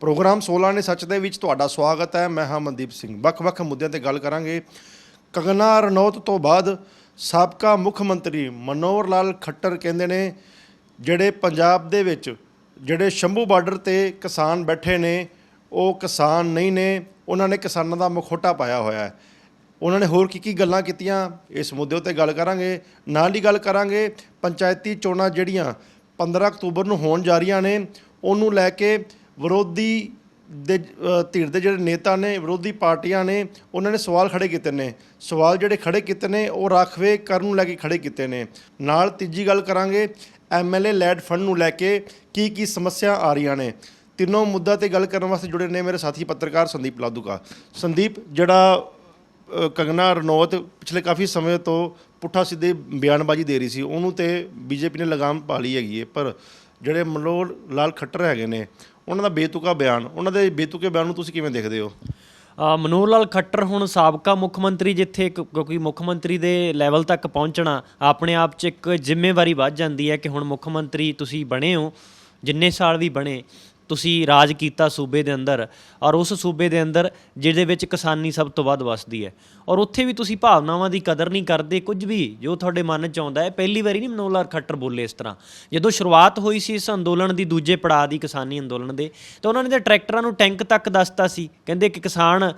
Programme 16 ਨੇ ਸੱਚ ਦੇ ਵਿੱਚ ਤੁਹਾਡਾ ਸਵਾਗਤ ਹੈ। ਮੈਂ ਹਾਂ ਮਨਦੀਪ ਸਿੰਘ। ਵੱਖ-ਵੱਖ ਮੁੱਦਿਆਂ ਤੇ ਗੱਲ ਕਰਾਂਗੇ। ਕਗਨਾ ਰਣੌਤ ਤੋਂ ਬਾਅਦ ਸਾਬਕਾ ਮੁੱਖ ਮੰਤਰੀ ਮਨੋਹਰ ਲਾਲ ਖੱਟਰ ਕਹਿੰਦੇ ਨੇ, ਜਿਹੜੇ ਪੰਜਾਬ ਦੇ ਵਿੱਚ ਜਿਹੜੇ ਸ਼ੰਭੂ ਬਾਰਡਰ ਤੇ ਕਿਸਾਨ ਬੈਠੇ ਨੇ, ਉਹ ਕਿਸਾਨ ਨਹੀਂ ਨੇ, ਉਹਨਾਂ ਨੇ ਕਿਸਾਨਾਂ ਦਾ ਮਖੌਟਾ ਪਾਇਆ ਹੋਇਆ ਹੈ। ਉਹਨਾਂ ਨੇ ਹੋਰ ਕੀ ਕੀ ਗੱਲਾਂ ਕੀਤੀਆਂ? ਇਸ ਮੁੱਦੇ ਉੱਤੇ ਗੱਲ ਕਰਾਂਗੇ। ਨਾਲ ਹੀ ਗੱਲ ਕਰਾਂਗੇ, ਪੰਚਾਇਤੀ ਚੋਣਾਂ ਜਿਹੜੀਆਂ 15 ਅਕਤੂਬਰ ਨੂੰ ਹੋਣ ਜਾ ਰਹੀਆਂ ਨੇ, ਉਹਨੂੰ ਲੈ ਕੇ ਵਿਰੋਧੀ ਦੇ ਧਿਰ ਦੇ ਜਿਹੜੇ ਨੇਤਾ ਨੇ, ਵਿਰੋਧੀ ਪਾਰਟੀਆਂ ਨੇ, ਉਹਨਾਂ ਨੇ ਸਵਾਲ ਖੜੇ ਕੀਤੇ ਨੇ। ਸਵਾਲ ਜਿਹੜੇ ਖੜੇ ਕੀਤੇ ਨੇ, ਉਹ ਰਾਖਵੇ ਕਰਨ ਨੂੰ ਲੈ ਕੇ ਖੜੇ ਕੀਤੇ ਨੇ। ਨਾਲ ਤੀਜੀ ਗੱਲ ਕਰਾਂਗੇ ਐਮਐਲਏ ਲੈਡ ਫੰਡ ਨੂੰ ਲੈ ਕੇ ਕੀ ਕੀ ਸਮੱਸਿਆ ਆ ਰਹੀਆਂ ਨੇ। ਤਿੰਨੋਂ ਮੁੱਦਾ ਤੇ ਗੱਲ ਕਰਨ ਵਾਸਤੇ ਜੁੜੇ ਨੇ ਮੇਰੇ ਸਾਥੀ ਪੱਤਰਕਾਰ ਸੰਦੀਪ ਲਾਦੂਕਾ ਸੰਦੀਪ, ਜਿਹੜਾ ਕੰਗਨਾ ਰਣੌਤ ਪਿਛਲੇ ਕਾਫੀ ਸਮੇਂ ਤੋਂ ਪੁੱਠਾ ਸਿੱਧੇ ਬਿਆਨਬਾਜ਼ੀ ਦੇ ਰਹੀ ਸੀ, ਉਹਨੂੰ ਤੇ ਬੀਜੇਪੀ ਨੇ ਲਗਾਮ ਪਾ ਲਈ ਹੈਗੀ ਹੈ ਪਰ ਜਿਹੜੇ ਮਨੋਹਰ ਲਾਲ ਖੱਟਰ ਹੈਗੇ ਨੇ ਉਹਨਾਂ ਦਾ ਬੇਤੁਕਾ ਬਿਆਨ, ਉਹਨਾਂ ਦੇ ਬੇਤੁਕੇ ਬਿਆਨ ਨੂੰ ਤੁਸੀਂ ਕਿਵੇਂ ਦੇਖਦੇ ਹੋ? ਮਨੋਹਰ ਲਾਲ ਖੱਟਰ ਹੁਣ ਸਾਬਕਾ ਮੁੱਖ ਮੰਤਰੀ ਜਿੱਥੇ ਇੱਕ- ਕਿਉਂਕਿ ਮੁੱਖ ਮੰਤਰੀ ਦੇ ਲੈਵਲ ਤੱਕ ਪਹੁੰਚਣਾ ਆਪਣੇ ਆਪ 'ਚ ਇੱਕ ਜ਼ਿੰਮੇਵਾਰੀ ਵੱਧ ਜਾਂਦੀ ਹੈ ਕਿ ਹੁਣ ਮੁੱਖ ਮੰਤਰੀ ਤੁਸੀਂ ਬਣੇ ਹੋ, ਜਿੰਨੇ ਸਾਲ ਵੀ ਬਣੇ। ਤੁਸੀਂ ਰਾਜ ਕੀਤਾ ਸੂਬੇ ਦੇ ਅੰਦਰ ਔਰ ਉਸ ਸੂਬੇ ਦੇ ਅੰਦਰ ਜਿਹਦੇ ਵਿੱਚ ਕਿਸਾਨੀ ਸਭ ਤੋਂ ਵੱਧ ਵਸਦੀ ਹੈ। ਔਰ ਉੱਥੇ ਵੀ ਤੁਸੀਂ ਭਾਵਨਾਵਾਂ ਦੀ ਕਦਰ ਨਹੀਂ ਕਰਦੇ, ਕੁਝ ਵੀ ਜੋ ਤੁਹਾਡੇ ਮਨ 'ਚ ਆਉਂਦਾ ਹੈ। ਪਹਿਲੀ ਵਾਰੀ ਨਹੀਂ ਮਨੋਹਰ ਲਾਲ ਖੱਟਰ ਬੋਲੇ ਇਸ ਤਰ੍ਹਾਂ। ਜਦੋਂ ਸ਼ੁਰੂਆਤ ਹੋਈ ਸੀ ਇਸ ਅੰਦੋਲਨ ਦੀ, ਦੂਜੇ ਪੜਾਅ ਦੀ ਕਿਸਾਨੀ ਅੰਦੋਲਨ ਦੇ, ਤਾਂ ਉਹਨਾਂ ਨੇ ਤਾਂ ਟਰੈਕਟਰਾਂ ਨੂੰ ਟੈਂਕ ਤੱਕ ਦੱਸਤਾ ਸੀ। ਕਹਿੰਦੇ ਕਿ ਕਿਸਾਨ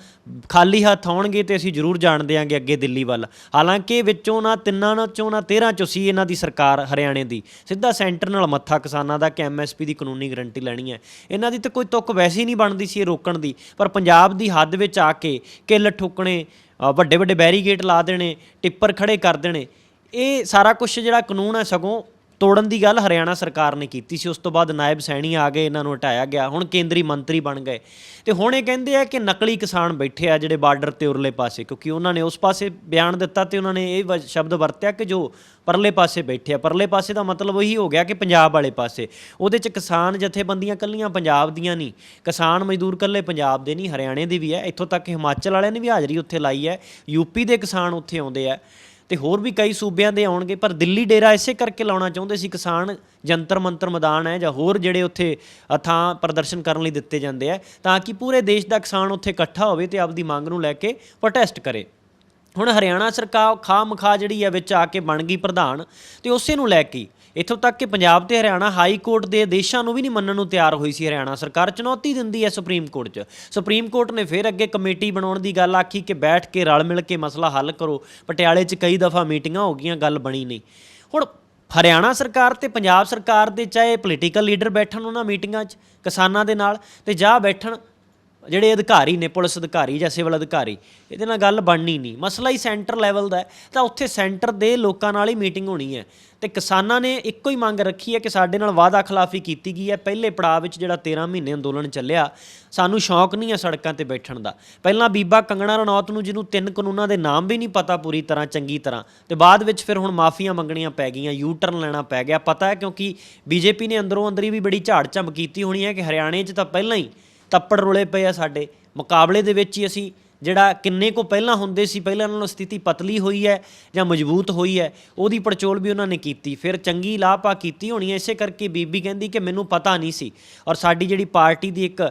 ਖਾਲੀ ਹੱਥ ਆਉਣਗੇ ਤੇ ਅਸੀਂ ਜ਼ਰੂਰ ਜਾਣ ਦਿਆਂਗੇ ਅੱਗੇ ਦਿੱਲੀ ਵੱਲ। ਹਾਲਾਂਕਿ ਵਿੱਚੋਂ ਨਾ ਤਿੰਨਾਂ ਚੋਂ ਨਾ 13 ਚੋਂ ਸੀ ਇਹਨਾਂ ਦੀ ਸਰਕਾਰ ਹਰਿਆਣੇ ਦੀ। ਸਿੱਧਾ ਸੈਂਟਰ ਨਾਲ ਮੱਥਾ ਕਿਸਾਨਾਂ ਦਾ, ਕਿ ਐਮਐਸਪੀ ਦੀ ਕਾਨੂੰਨੀ ਗਰੰਟੀ ਲੈਣੀ ਹੈ। ਇਹਨਾਂ ਦੀ ਤਾਂ ਕੋਈ ਤੁੱਕ ਵੈਸੇ ਹੀ ਨਹੀਂ ਬਣਦੀ ਸੀ ਇਹ ਰੋਕਣ ਦੀ। ਪਰ ਪੰਜਾਬ ਦੀ ਹੱਦ ਵਿੱਚ ਆ ਕੇ ਕਿੱਲ ਠੁੱਕਣੇ ਵੱਡੇ ਵੱਡੇ ਬੈਰੀਗੇਟ ਲਾ ਦੇਣੇ, ਟਿੱਪਰ ਖੜੇ ਕਰ ਦੇਣੇ, ਇਹ ਸਾਰਾ ਕੁਝ ਜਿਹੜਾ ਕਾਨੂੰਨ ਹੈ ਸਗੋਂ ਤੋੜਨ ਦੀ ਗੱਲ ਹਰਿਆਣਾ ਸਰਕਾਰ ਨੇ ਕੀਤੀ ਸੀ। ਉਸ ਤੋਂ ਬਾਅਦ ਨਾਇਬ ਸੈਣੀ ਆ ਗਏ, ਇਹਨਾਂ ਨੂੰ ਹਟਾਇਆ ਗਿਆ। ਹੁਣ ਕੇਂਦਰੀ ਮੰਤਰੀ ਬਣ ਗਏ। ਤੇ ਹੁਣ ਇਹ ਕਹਿੰਦੇ ਆ ਕਿ ਨਕਲੀ ਕਿਸਾਨ ਬੈਠੇ ਆ ਜਿਹੜੇ ਬਾਰਡਰ ਤੇ ਉਰਲੇ ਪਾਸੇ, ਕਿਉਂਕਿ ਉਹਨਾਂ ਨੇ ਉਸ ਪਾਸੇ ਬਿਆਨ ਦਿੱਤਾ ਤੇ ਉਹਨਾਂ ਨੇ ਇਹ ਵ- ਸ਼ਬਦ ਵਰਤਿਆ ਕਿ ਜੋ ਪਰਲੇ ਪਾਸੇ ਬੈਠੇ ਆ। ਪਰਲੇ ਪਾਸੇ ਦਾ ਮਤਲਬ ਉਹੀ ਹੋ ਗਿਆ ਕਿ ਪੰਜਾਬ ਵਾਲੇ ਪਾਸੇ। ਉਹਦੇ ਚ ਕਿਸਾਨ ਜਥੇਬੰਦੀਆਂ ਕੱਲੀਆਂ ਪੰਜਾਬ ਦੀਆਂ ਨਹੀਂ। ਕਿਸਾਨ ਮਜ਼ਦੂਰ ਕੱਲੇ ਪੰਜਾਬ ਦੇ ਨਹੀਂ, ਹਰਿਆਣੇ ਦੇ ਵੀ ਹੈ। ਇੱਥੋਂ ਤੱਕ ਹਿਮਾਚਲ ਵਾਲਿਆਂ ਨੇ ਵੀ ਹਾਜ਼ਰੀ ਉੱਥੇ ਲਾਈ ਹੈ। ਯੂਪੀ ਦੇ ਕਿਸਾਨ ਉੱਥੇ ਆਉਂਦੇ ਆ। ਤੇ ਹੋਰ ਵੀ ਕਈ ਸੂਬਿਆਂ ਦੇ ਆਉਣਗੇ, ਪਰ ਦਿੱਲੀ ਡੇਰਾ ਇਸੇ ਕਰਕੇ ਲਾਉਣਾ ਚਾਹੁੰਦੇ ਸੀ, ਕਿਸਾਨ ਜੰਤਰ ਮੰਤਰ ਮੈਦਾਨ ਹੈ, ਜਾਂ ਹੋਰ ਜਿਹੜੇ ਉੱਥੇ ਥਾਂ ਪ੍ਰਦਰਸ਼ਨ ਕਰਨ ਲਈ ਦਿੱਤੇ ਜਾਂਦੇ ਆ, ਤਾਂ ਕਿ ਪੂਰੇ ਦੇਸ਼ ਦਾ ਕਿਸਾਨ ਉੱਥੇ ਇਕੱਠਾ ਹੋਵੇ ਤੇ ਆਪਦੀ ਮੰਗ ਨੂੰ ਲੈ ਕੇ ਪ੍ਰੋਟੈਸਟ ਕਰੇ। ਹੁਣ ਹਰਿਆਣਾ ਸਰਕਾਰ ਖਾ ਮਖਾ ਜਿਹੜੀ ਹੈ ਵਿੱਚ ਆ ਕੇ ਬਣ ਗਈ ਪ੍ਰਧਾਨ, ਤੇ ਉਸੇ ਨੂੰ ਲੈ ਕੇ ਇੱਥੋਂ ਤੱਕ ਕਿ ਪੰਜਾਬ ਤੇ ਹਰਿਆਣਾ ਹਾਈ ਕੋਰਟ ਦੇ ਆਦੇਸ਼ਾਂ ਨੂੰ ਵੀ ਨਹੀਂ ਮੰਨਣ ਨੂੰ ਤਿਆਰ ਹੋਈ ਸੀ ਹਰਿਆਣਾ ਸਰਕਾਰ। ਚੁਣੌਤੀ ਦਿੰਦੀ ਹੈ ਸੁਪਰੀਮ ਕੋਰਟ 'ਚ। ਸੁਪਰੀਮ ਕੋਰਟ ਨੇ ਫਿਰ ਅੱਗੇ ਕਮੇਟੀ ਬਣਾਉਣ ਦੀ ਗੱਲ ਆਖੀ ਕਿ ਬੈਠ ਕੇ ਰਲ ਮਿਲ ਕੇ ਮਸਲਾ ਹੱਲ ਕਰੋ। ਪਟਿਆਲੇ 'ਚ ਕਈ ਦਫਾ ਮੀਟਿੰਗਾਂ ਹੋ ਗਈਆਂ, ਗੱਲ ਬਣੀ ਨਹੀਂ। ਹੁਣ ਹਰਿਆਣਾ ਸਰਕਾਰ ਤੇ ਪੰਜਾਬ ਸਰਕਾਰ ਦੇ ਚਾਹੇ ਪੋਲੀਟੀਕਲ ਲੀਡਰ ਬੈਠਣ ਉਹਨਾਂ ਮੀਟਿੰਗਾਂ 'ਚ, ਕਿਸਾਨਾਂ ਦੇ ਨਾਲ ਤੇ ਜਾ ਬੈਠਣ ਜਿਹੜੇ ਅਧਿਕਾਰੀ ਨੇ, ਪੁਲਿਸ ਅਧਿਕਾਰੀ ਜਾਂ ਸਿਵਲ ਅਧਿਕਾਰੀ, ਇਹਦੇ ਨਾਲ ਗੱਲ ਬਣਨੀ ਨਹੀਂ। ਮਸਲਾ ਹੀ ਸੈਂਟਰ ਲੈਵਲ ਦਾ ਤਾਂ ਉੱਥੇ ਸੈਂਟਰ ਦੇ ਲੋਕਾਂ ਨਾਲ ਹੀ ਮੀਟਿੰਗ ਹੋਣੀ ਹੈ। ਤੇ ਕਿਸਾਨਾਂ ਨੇ ਇੱਕੋ ਹੀ ਮੰਗ ਰੱਖੀ ਹੈ ਕਿ ਸਾਡੇ ਨਾਲ ਵਾਅਦਾ ਖਿਲਾਫੀ ਕੀਤੀ ਗਈ ਹੈ। ਪਹਿਲੇ ਪੜਾਅ ਵਿੱਚ ਜਿਹੜਾ 13 ਮਹੀਨੇ ਅੰਦੋਲਨ ਚੱਲਿਆ, ਸਾਨੂੰ ਸ਼ੌਂਕ ਨਹੀਂ ਹੈ ਸੜਕਾਂ ਤੇ ਬੈਠਣ ਦਾ। ਪਹਿਲਾਂ ਬੀਬਾ ਕੰਗਣਾ ਰਣੌਤ ਨੂੰ, ਜਿਹਨੂੰ ਤਿੰਨ ਕਾਨੂੰਨਾਂ ਦੇ ਨਾਮ ਵੀ ਨਹੀਂ ਪਤਾ ਪੂਰੀ ਤਰ੍ਹਾਂ, ਚੰਗੀ ਤਰ੍ਹਾਂ, ਤੇ ਬਾਅਦ ਵਿੱਚ ਫਿਰ ਹੁਣ ਮਾਫੀਆਂ ਮੰਗਣੀਆਂ ਪੈ ਗਈਆਂ ਯੂ ਟਰਨ ਲੈਣਾ ਪੈ ਗਿਆ। ਪਤਾ ਹੈ ਕਿਉਂਕਿ ਬੀਜੇਪੀ ਨੇ ਅੰਦਰੋਂ ਅੰਦਰੀ ਵੀ ਬੜੀ ਝਾੜ ਝੰਬ ਕੀਤੀ ਹੋਣੀ ਹੈ ਕਿ ਹਰਿਆਣੇ 'ਚ ਤਾਂ ਪਹਿਲਾਂ ਹੀ ਤੱਪੜ ਰੁਲੇ ਪਏ ਆ ਸਾਡੇ। ਮੁਕਾਬਲੇ ਦੇ ਵਿੱਚ ਹੀ ਅਸੀਂ ਜਿਹੜਾ ਕਿੰਨੇ ਕੋ ਪਹਿਲਾਂ ਹੁੰਦੇ ਸੀ, ਪਹਿਲਾਂ ਨਾਲੋਂ ਸਥਿਤੀ ਪਤਲੀ ਹੋਈ ਹੈ ਜਾਂ ਮਜ਼ਬੂਤ ਹੋਈ ਹੈ, ਉਹਦੀ ਪੜਚੋਲ ਵੀ ਉਹਨਾਂ ਨੇ ਕੀਤੀ। ਫਿਰ ਚੰਗੀ ਲਾਪਾ ਕੀਤੀ ਹੋਣੀ ਹੈ, ਇਸੇ ਕਰਕੇ ਬੀਬੀ ਕਹਿੰਦੀ ਕਿ ਮੈਨੂੰ ਪਤਾ ਨਹੀਂ ਸੀ। ਔਰ ਸਾਡੀ ਜਿਹੜੀ ਪਾਰਟੀ ਦੀ ਇੱਕ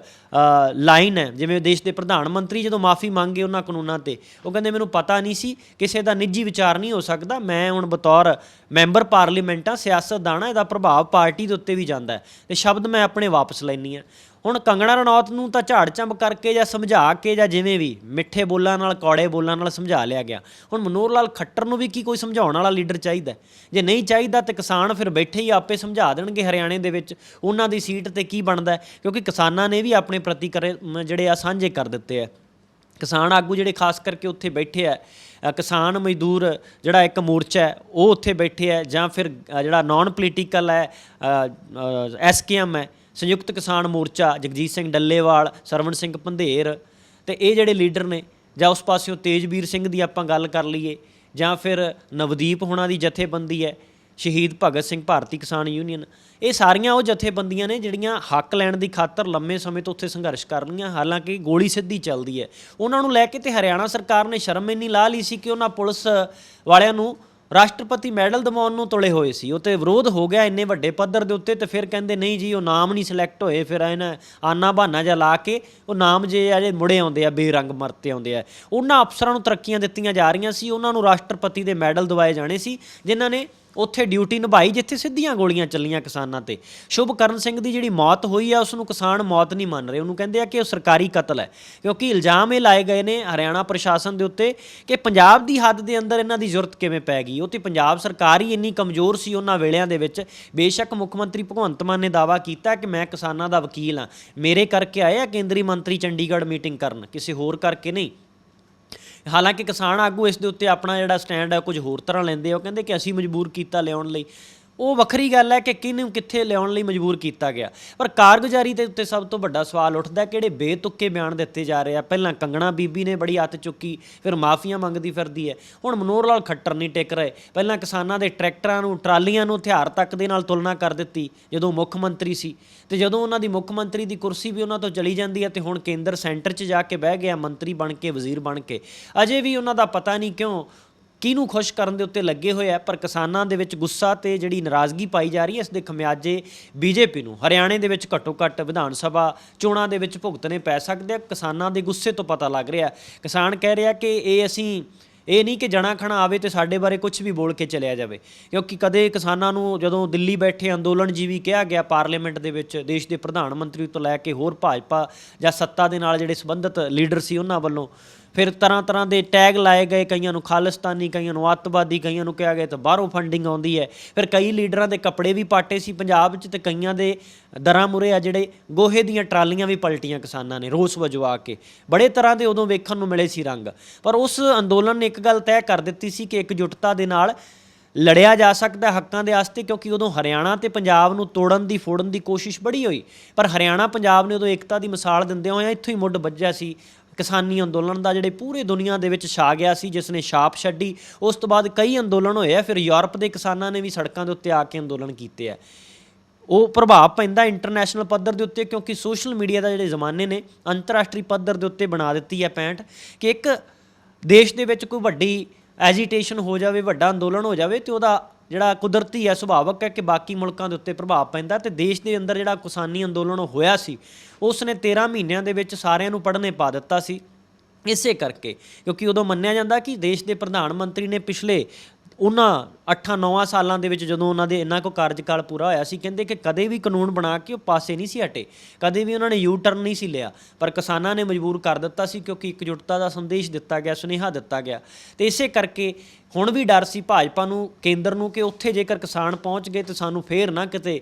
ਲਾਈਨ ਹੈ, ਜਿਵੇਂ ਦੇਸ਼ ਦੇ ਪ੍ਰਧਾਨ ਮੰਤਰੀ ਜਦੋਂ ਮਾਫੀ ਮੰਗੇ ਉਹਨਾਂ ਕਾਨੂੰਨਾਂ ਤੇ, ਉਹ ਕਹਿੰਦੇ ਮੈਨੂੰ ਪਤਾ ਨਹੀਂ ਸੀ, ਕਿਸੇ ਦਾ ਨਿੱਜੀ ਵਿਚਾਰ ਨਹੀਂ ਹੋ ਸਕਦਾ, ਮੈਂ ਹੁਣ ਬਤੌਰ ਮੈਂਬਰ ਪਾਰਲੀਮੈਂਟ ਆ ਸਿਆਸਤਦਾਨ ਆ ਇਹਦਾ ਪ੍ਰਭਾਵ ਪਾਰਟੀ ਦੇ ਉੱਤੇ ਵੀ ਜਾਂਦਾ ਹੈ। ਤੇ ਸ਼ਬਦ ਮੈਂ ਆਪਣੇ ਵਾਪਸ ਲੈਣੀ ਆ ਹੁਣ ਕੰਗਣਾ ਰਣੌਤ ਨੂੰ ਤਾਂ ਝਾੜ ਚੰਬ ਕਰਕੇ ਜਾਂ ਸਮਝਾ ਕੇ ਜਾਂ ਜਿਵੇਂ ਵੀ ਮਿੱਠੇ ਬੋਲਾਂ ਨਾਲ, ਕੌੜੇ ਬੋਲਾਂ ਨਾਲ ਸਮਝਾ ਲਿਆ ਗਿਆ। ਹੁਣ ਮਨੋਹਰ ਲਾਲ ਖੱਟਰ ਨੂੰ ਵੀ ਕੀ ਕੋਈ ਸਮਝਾਉਣ ਵਾਲਾ ਲੀਡਰ ਚਾਹੀਦਾ ਜੇ ਨਹੀਂ ਚਾਹੀਦਾ ਤੇ ਕਿਸਾਨ ਫਿਰ ਬੈਠੇ ਹੀ ਆਪੇ ਸਮਝਾ ਦੇਣਗੇ ਹਰਿਆਣੇ ਦੇ ਵਿੱਚ। ਉਹਨਾਂ ਦੀ ਸੀਟ ਤੇ ਕੀ ਬਣਦਾ ਕਿਉਂਕਿ ਕਿਸਾਨਾਂ ਨੇ ਵੀ ਆਪਣੇ ਪ੍ਰਤੀਕਰਮ ਜਿਹੜੇ ਆ ਸਾਂਝੇ ਕਰ ਦਿੱਤੇ ਆ। ਕਿਸਾਨ ਆਗੂ ਜਿਹੜੇ ਖਾਸ ਕਰਕੇ ਉੱਥੇ ਬੈਠੇ ਆ ਕਿਸਾਨ ਮਜ਼ਦੂਰ ਜਿਹੜਾ ਇੱਕ ਮੋਰਚਾ ਹੈ, ਉਹ ਉੱਥੇ ਬੈਠੇ ਆ ਜਾਂ ਫਿਰ ਜਿਹੜਾ ਨਾਨ ਪੋਲੀਟੀਕਲ ਹੈ ਐਸਕੇਐਮ ਹੈ ਸੰਯੁਕਤ ਕਿਸਾਨ ਮੋਰਚਾ, ਜਗਜੀਤ ਸਿੰਘ ਡੱਲੇਵਾਲ, ਸਰਵਣ ਸਿੰਘ ਪੰਧੇਰ ਤੇ ਇਹ ਜਿਹੜੇ ਲੀਡਰ ਨੇ, ਜਾਂ ਉਸ ਪਾਸਿਓਂ ਤੇਜਵੀਰ ਸਿੰਘ ਦੀ ਆਪਾਂ ਗੱਲ ਕਰ ਲਈਏ, ਜਾਂ ਫਿਰ ਨਵਦੀਪ ਹੋਣਾ ਦੀ ਜਥੇਬੰਦੀ ਹੈ, ਸ਼ਹੀਦ ਭਗਤ ਸਿੰਘ ਭਾਰਤੀ ਕਿਸਾਨ ਯੂਨੀਅਨ, ਇਹ ਸਾਰੀਆਂ ਉਹ ਜਥੇਬੰਦੀਆਂ ਨੇ ਜਿਹੜੀਆਂ ਹੱਕ ਲੈਣ ਦੀ ਖਾਤਰ ਲੰਮੇ ਸਮੇਂ ਤੋਂ ਉੱਥੇ ਸੰਘਰਸ਼ ਕਰ ਰਹੀਆਂ, ਹਾਲਾਂਕਿ ਗੋਲੀ ਸਿੱਧੀ ਚੱਲਦੀ ਹੈ। ਉਹਨਾਂ ਨੂੰ ਲੈ ਕੇ ਤੇ ਹਰਿਆਣਾ ਸਰਕਾਰ ਨੇ ਸ਼ਰਮ ਇੰਨੀ ਲਾ ਲਈ ਸੀ ਕਿ ਉਹਨਾਂ ਪੁਲਿਸ ਵਾਲਿਆਂ ਨੂੰ ਰਾਸ਼ਟਰਪਤੀ ਮੈਡਲ ਦਿਵਾਉਣ ਨੂੰ ਤੁਲੇ ਹੋਏ ਸੀ। ਉਹ ਤੇ ਵਿਰੋਧ ਹੋ ਗਿਆ ਇੰਨੇ ਵੱਡੇ ਪੱਧਰ ਦੇ ਉੱਤੇ ਤੇ ਫਿਰ ਕਹਿੰਦੇ, ਨਹੀਂ ਜੀ, ਉਹ ਨਾਮ ਨਹੀਂ ਸਿਲੈਕਟ ਹੋਏ। ਫਿਰ ਇਹਨਾਂ ਆਨਾ ਬਹਾਨਾ ਜਿਹਾ ਲਾ ਕੇ ਉਹ ਨਾਮ ਜੇ ਆ ਜੇ ਮੁੜੇ ਆਉਂਦੇ ਆ, ਬੇਰੰਗ ਮਰਤੇ ਆਉਂਦੇ ਆ। ਉਹਨਾਂ ਅਫਸਰਾਂ ਨੂੰ ਤਰੱਕੀਆਂ ਦਿੱਤੀਆਂ ਜਾ ਰਹੀਆਂ ਸੀ। ਉਹਨਾਂ ਨੂੰ ਰਾਸ਼ਟਰਪਤੀ ਦੇ ਮੈਡਲ ਦਿਵਾਏ ਜਾਣੇ ਸੀ, ਜਿਨ੍ਹਾਂ ਨੇ ਉੱਥੇ ਡਿਊਟੀ ਨਿਭਾਈ ਜਿੱਥੇ ਸਿੱਧੀਆਂ ਗੋਲੀਆਂ ਚੱਲੀਆਂ ਕਿਸਾਨਾਂ ਤੇ। ਸ਼ੁਭਕਰਨ ਸਿੰਘ ਦੀ ਜਿਹੜੀ ਮੌਤ ਹੋਈ ਆ ਉਸ ਨੂੰ ਕਿਸਾਨ ਮੌਤ ਨਹੀਂ ਮੰਨ ਰਹੇ। ਉਹਨੂੰ ਕਹਿੰਦੇ ਆ ਕਿ ਉਹ ਸਰਕਾਰੀ ਕਤਲ ਹੈ। ਕਿਉਂਕਿ ਇਲਜ਼ਾਮ ਇਹ ਲਾਏ ਗਏ ਨੇ ਹਰਿਆਣਾ ਪ੍ਰਸ਼ਾਸਨ ਦੇ ਉੱਤੇ ਕਿ ਪੰਜਾਬ ਦੀ ਹੱਦ ਦੇ ਅੰਦਰ ਇਹਨਾਂ ਦੀ ਜ਼ਰੂਰਤ ਕਿਵੇਂ ਪੈ ਗਈ। ਉਹ ਤੇ ਪੰਜਾਬ ਸਰਕਾਰ ਹੀ ਇੰਨੀ ਕਮਜ਼ੋਰ ਸੀ ਉਹਨਾਂ ਵੇਲਿਆਂ ਦੇ ਵਿੱਚ। ਬੇਸ਼ੱਕ ਮੁੱਖ ਮੰਤਰੀ ਭਗਵੰਤ ਮਾਨ ਨੇ ਦਾਵਾ ਕੀਤਾ ਕਿ ਮੈਂ ਕਿਸਾਨਾਂ ਦਾ ਵਕੀਲ ਹਾਂ। ਮੇਰੇ ਕਰਕੇ ਆਏ ਆ ਕੇਂਦਰੀ ਮੰਤਰੀ ਚੰਡੀਗੜ੍ਹ ਮੀਟਿੰਗ ਕਰਨ। ਕਿਸੇ ਹੋਰ ਕਰਕੇ ਨਹੀਂ। ਹਾਲਾਂਕਿ ਕਿਸਾਨ ਆਗੂ ਇਸ ਦੇ ਉੱਤੇ ਆਪਣਾ ਜਿਹੜਾ ਸਟੈਂਡ ਹੈ ਕੁਝ ਹੋਰ ਤਰ੍ਹਾਂ ਲੈਂਦੇ ਆ। ਉਹ ਕਹਿੰਦੇ ਕਿ ਅਸੀਂ ਮਜਬੂਰ ਕੀਤਾ ਲਿਆਉਣ ਲਈ। ਉਹ ਵੱਖਰੀ ਗੱਲ ਹੈ ਕਿ ਕਿਹਨੂੰ ਕਿੱਥੇ ਲਿਆਉਣ ਲਈ ਮਜਬੂਰ ਕੀਤਾ ਗਿਆ। ਪਰ ਕਾਰਗੁਜ਼ਾਰੀ ਦੇ ਉੱਤੇ ਸਭ ਤੋਂ ਵੱਡਾ ਸਵਾਲ ਉੱਠਦਾ ਕਿਹੜੇ ਬੇਤੁੱਕੇ ਬਿਆਨ ਦਿੱਤੇ ਜਾ ਰਹੇ ਆ? ਪਹਿਲਾਂ ਕੰਗਣਾ ਬੀਬੀ ਨੇ ਬੜੀ ਹੱਥ ਚੁੱਕੀ, ਫਿਰ ਮਾਫੀਆਂ ਮੰਗਦੀ ਫਿਰਦੀ ਹੈ। ਹੁਣ ਮਨੋਹਰ ਲਾਲ ਖੱਟਰ ਨਹੀਂ ਟਿਕ ਰਹੇ। ਪਹਿਲਾਂ ਕਿਸਾਨਾਂ ਦੇ ਟਰੈਕਟਰਾਂ ਨੂੰ, ਟਰਾਲੀਆਂ ਨੂੰ ਹਥਿਆਰ ਤੱਕ ਦੇ ਨਾਲ ਤੁਲਨਾ ਕਰ ਦਿੱਤੀ, ਜਦੋਂ ਮੁੱਖ ਮੰਤਰੀ ਸੀ। ਤੇ ਜਦੋਂ ਉਹਨਾਂ ਦੀ ਮੁੱਖ ਮੰਤਰੀ ਦੀ ਕੁਰਸੀ ਵੀ ਉਹਨਾਂ ਤੋਂ ਚਲੀ ਜਾਂਦੀ ਹੈ ਤੇ ਹੁਣ ਕੇਂਦਰ ਸੈਂਟਰ 'ਚ ਜਾ ਕੇ ਬਹਿ ਗਿਆ ਮੰਤਰੀ ਬਣ ਕੇ, ਵਜ਼ੀਰ ਬਣ ਕੇ। ਅਜੇ ਵੀ ਉਹਨਾਂ ਦਾ ਪਤਾ ਨਹੀਂ ਕਿਉਂ ਕਿਹਨੂੰ ਖੁਸ਼ ਕਰਨ ਦੇ ਉੱਤੇ ਲੱਗੇ ਹੋਏ ਆ? ਪਰ ਕਿਸਾਨਾਂ ਦੇ ਵਿੱਚ ਗੁੱਸਾ ਤੇ ਜਿਹੜੀ ਨਾਰਾਜ਼ਗੀ ਪਾਈ ਜਾ ਰਹੀ ਹੈ, ਇਸ ਦੇ ਖਮਿਆਜੇ ਬੀਜੇਪੀ ਨੂੰ। ਹਰਿਆਣੇ ਦੇ ਵਿੱਚ ਘੱਟੋ ਘੱਟ ਵਿਧਾਨ ਸਭਾ ਚੋਣਾਂ ਦੇ ਵਿੱਚ ਭੁਗਤਣੇ ਪੈ ਸਕਦੇ ਆ। ਕਿਸਾਨਾਂ ਦੇ ਗੁੱਸੇ ਤੋਂ ਪਤਾ ਲੱਗ ਰਿਹਾ ਕਿਸਾਨ ਕਹਿ ਰਿਹਾ ਕਿ ਇਹ ਅਸੀਂ, ਇਹ ਨਹੀਂ ਕਿ ਜਣਾ ਖਣਾ ਆਵੇ ਤੇ ਸਾਡੇ ਬਾਰੇ ਕੁਝ ਵੀ ਬੋਲ ਕੇ ਚਲਿਆ ਜਾਵੇ। ਕਿਉਂਕਿ ਕਦੇ ਕਿਸਾਨਾਂ ਨੂੰ ਜਦੋਂ ਦਿੱਲੀ ਬੈਠੇ ਅੰਦੋਲਨ ਜੀਵੀ ਕਿਹਾ ਗਿਆ ਪਾਰਲੀਮੈਂਟ ਦੇ ਵਿੱਚ, ਦੇਸ਼ ਦੇ ਪ੍ਰਧਾਨ ਮੰਤਰੀ ਤੋਂ ਲੈ ਕੇ ਹੋਰ ਭਾਜਪਾ ਜਾਂ ਸੱਤਾ ਦੇ ਨਾਲ ਜਿਹੜੇ ਸੰਬੰਧਿਤ ਲੀਡਰ ਸੀ ਉਹਨਾਂ ਵੱਲੋਂ ਫਿਰ ਤਰ੍ਹਾਂ ਤਰ੍ਹਾਂ ਦੇ ਟੈਗ ਲਾਏ ਗਏ, ਕਈਆਂ ਨੂੰ ਖਾਲਿਸਤਾਨੀ, ਕਈਆਂ ਨੂੰ ਅੱਤਵਾਦੀ, ਕਈਆਂ ਨੂੰ ਕਿਹਾ ਗਿਆ ਤਾਂ ਬਾਹਰੋਂ ਫੰਡਿੰਗ ਆਉਂਦੀ ਹੈ। ਫਿਰ ਕਈ ਲੀਡਰਾਂ ਦੇ ਕੱਪੜੇ ਵੀ ਪਾਟੇ ਸੀ ਪੰਜਾਬ 'ਚ ਤੇ ਕਈਆਂ ਦੇ ਦਰਾਂ ਮੁਰੇ ਆ ਜਿਹੜੇ ਗੋਹੇ ਦੀਆਂ ਟਰਾਲੀਆਂ ਵੀ ਪਲਟੀਆਂ ਕਿਸਾਨਾਂ ਨੇ ਰੋਸ ਵਜਵਾ ਕੇ। ਬੜੇ ਤਰ੍ਹਾਂ ਦੇ ਉਦੋਂ ਵੇਖਣ ਨੂੰ ਮਿਲੇ ਸੀ ਰੰਗ। ਪਰ ਉਸ ਅੰਦੋਲਨ ਨੇ ਇੱਕ ਗੱਲ ਤੈਅ ਕਰ ਦਿੱਤੀ ਸੀ ਕਿ ਇਕਜੁੱਟਤਾ ਦੇ ਨਾਲ ਲੜਿਆ ਜਾ ਸਕਦਾ ਹੱਕਾਂ ਦੇ ਵਾਸਤੇ ਕਿਉਂਕਿ ਉਦੋਂ ਹਰਿਆਣਾ ਤੇ ਪੰਜਾਬ ਨੂੰ ਤੋੜਨ ਦੀ, ਫੋੜਨ ਦੀ ਕੋਸ਼ਿਸ਼ ਬੜੀ ਹੋਈ। ਪਰ ਹਰਿਆਣਾ ਪੰਜਾਬ ਨੇ ਉਦੋਂ ਏਕਤਾ ਦੀ ਮਿਸਾਲ ਦਿੰਦੇ ਹੋਏ ਇੱਥੋਂ ਹੀ ਮੁੱਢ ਵੱਜਿਆ ਸੀ। ਕਿਸਾਨੀ ਅੰਦੋਲਨ ਦਾ ਜਿਹੜੇ ਪੂਰੇ ਦੁਨੀਆ ਦੇ ਵਿੱਚ ਛਾ ਗਿਆ ਸੀ, ਜਿਸ ਨੇ ਛਾਪ ਛੱਡੀ, ਉਸ ਤੋਂ ਬਾਅਦ ਕਈ ਅੰਦੋਲਨ ਹੋਏ ਆ, ਫਿਰ ਯੂਰਪ ਦੇ ਕਿਸਾਨਾਂ ਨੇ ਵੀ ਸੜਕਾਂ ਦੇ ਉੱਤੇ ਆ ਕੇ ਅੰਦੋਲਨ ਕੀਤੇ ਆ। ਉਹ ਪ੍ਰਭਾਵ ਪੈਂਦਾ ਇੰਟਰਨੈਸ਼ਨਲ ਪੱਧਰ ਦੇ ਉੱਤੇ, ਕਿਉਂਕਿ ਸੋਸ਼ਲ ਮੀਡੀਆ ਦਾ ਜਿਹੜੇ ਜ਼ਮਾਨੇ ਨੇ, ਅੰਤਰਰਾਸ਼ਟਰੀ ਪੱਧਰ ਦੇ ਉੱਤੇ ਬਣਾ ਦਿੱਤੀ ਹੈ ਪੈਂਟ ਕਿ ਇੱਕ ਦੇਸ਼ ਦੇ ਵਿੱਚ ਕੋਈ ਵੱਡੀ ਐਜੀਟੇਸ਼ਨ ਹੋ ਜਾਵੇ, ਵੱਡਾ ਅੰਦੋਲਨ ਹੋ ਜਾਵੇ, ਤੇ ਉਹਦਾ ਜਿਹੜਾ ਕੁਦਰਤੀ ਹੈ, ਸੁਭਾਵਕ ਹੈ ਕਿ ਬਾਕੀ ਮੁਲਕਾਂ ਦੇ ਉੱਤੇ ਪ੍ਰਭਾਵ ਪੈਂਦਾ ਤੇ ਦੇਸ਼ ਦੇ ਅੰਦਰ ਜਿਹੜਾ ਕਿਸਾਨੀ ਅੰਦੋਲਨ ਹੋਇਆ ਸੀ ਉਸ ਨੇ 13 ਮਹੀਨਿਆਂ ਦੇ ਵਿੱਚ ਸਾਰਿਆਂ ਨੂੰ ਪੜ੍ਹਨੇ ਪਾ ਦਿੱਤਾ ਸੀ। ਇਸੇ ਕਰਕੇ, ਕਿਉਂਕਿ ਉਦੋਂ ਮੰਨਿਆ ਜਾਂਦਾ ਕਿ ਦੇਸ਼ ਦੇ ਪ੍ਰਧਾਨ ਮੰਤਰੀ ਨੇ ਪਿਛਲੇ ਉਹਨਾਂ 8-9 ਸਾਲਾਂ ਦੇ ਵਿੱਚ ਜਦੋਂ ਉਹਨਾਂ ਦੇ ਇੰਨਾ ਕੋ ਕਾਰਜਕਾਲ ਪੂਰਾ ਹੋਇਆ ਸੀ, ਕਹਿੰਦੇ ਕਿ ਕਦੇ ਵੀ ਕਾਨੂੰਨ ਬਣਾ ਕੇ ਉਹ ਪਾਸੇ ਨਹੀਂ ਸੀ ਹਟੇ। ਕਦੇ ਵੀ ਉਹਨਾਂ ਨੇ ਯੂ ਟਰਨ ਨਹੀਂ ਸੀ ਲਿਆ। ਪਰ ਕਿਸਾਨਾਂ ਨੇ ਮਜਬੂਰ ਕਰ ਦਿੱਤਾ ਸੀ ਕਿਉਂਕਿ ਇਕਜੁੱਟਤਾ ਦਾ ਸੰਦੇਸ਼ ਦਿੱਤਾ ਗਿਆ, ਸੁਨੇਹਾ ਦਿੱਤਾ ਗਿਆ। ਤੇ ਇਸੇ ਕਰਕੇ ਹੁਣ ਵੀ ਡਰ ਸੀ ਭਾਜਪਾ ਨੂੰ, ਕੇਂਦਰ ਨੂੰ ਕਿ ਉੱਥੇ ਜੇਕਰ ਕਿਸਾਨ ਪਹੁੰਚ ਗਏ ਤਾਂ ਸਾਨੂੰ ਫੇਰ ਨਾ ਕਿਤੇ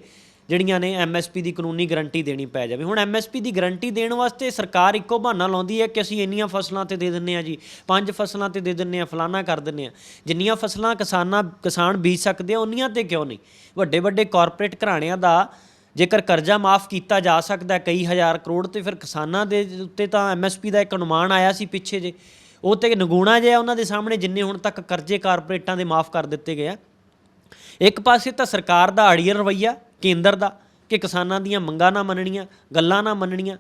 ਜਿਹੜੀਆਂ ਨੇ ਐਮਐਸਪੀ ਦੀ ਕਾਨੂੰਨੀ ਗਾਰੰਟੀ ਦੇਣੀ ਪੈ ਜਾਵੇ। ਹੁਣ ਐਮਐਸਪੀ ਦੀ ਗਾਰੰਟੀ ਦੇਣ ਵਾਸਤੇ ਸਰਕਾਰ ਇੱਕੋ ਬਹਾਨਾ ਲਾਉਂਦੀ ਹੈ ਕਿ ਅਸੀਂ ਇੰਨੀਆਂ ਫਸਲਾਂ ਤੇ ਦੇ ਦਿੰਨੇ ਆ ਜੀ, ਪੰਜ ਫਸਲਾਂ ਤੇ ਦੇ ਦਿੰਨੇ ਆ ਫਲਾਨਾ ਕਰ ਦਿੰਨੇ ਆ ਜਿੰਨੀਆਂ ਫਸਲਾਂ ਕਿਸਾਨਾਂ, ਕਿਸਾਨ ਬੀਜ ਸਕਦੇ ਆ, ਉਨੀਆਂ ਤੇ ਕਿਉਂ ਨਹੀਂ? ਵੱਡੇ ਵੱਡੇ ਕਾਰਪੋਰੇਟ ਘਰਾਣਿਆਂ ਦਾ ਜੇਕਰ ਕਰਜ਼ਾ ਮਾਫ ਕੀਤਾ ਜਾ ਸਕਦਾ ਕਈ ਹਜ਼ਾਰ ਕਰੋੜ ਤੇ, ਫਿਰ ਕਿਸਾਨਾਂ ਦੇ ਉੱਤੇ ਤਾਂ ਐਮਐਸਪੀ ਦਾ ਇੱਕ ਅਨੁਮਾਨ ਆਇਆ ਸੀ ਪਿੱਛੇ ਜੇ। ਉਹ ਤੇ ਨਗੂਣਾ ਜਿਹਾ ਉਹਨਾਂ ਦੇ ਸਾਹਮਣੇ ਜਿੰਨੇ ਹੁਣ ਤੱਕ ਕਰਜ਼ੇ ਕਾਰਪੋਰੇਟਾਂ ਦੇ ਮਾਫ ਕਰ ਦਿੱਤੇ ਗਏ ਆ। ਇੱਕ ਪਾਸੇ ਤਾਂ ਸਰਕਾਰ ਦਾ ਅੜੀਅਰ ਰਵਈਆ ਕੇਂਦਰ ਦਾ ਕਿ ਕਿਸਾਨਾਂ ਦੀਆਂ ਮੰਗਾਂ ਨਾ ਮੰਨਣੀਆਂ, ਗੱਲਾਂ ਨਾ ਮੰਨਣੀਆਂ।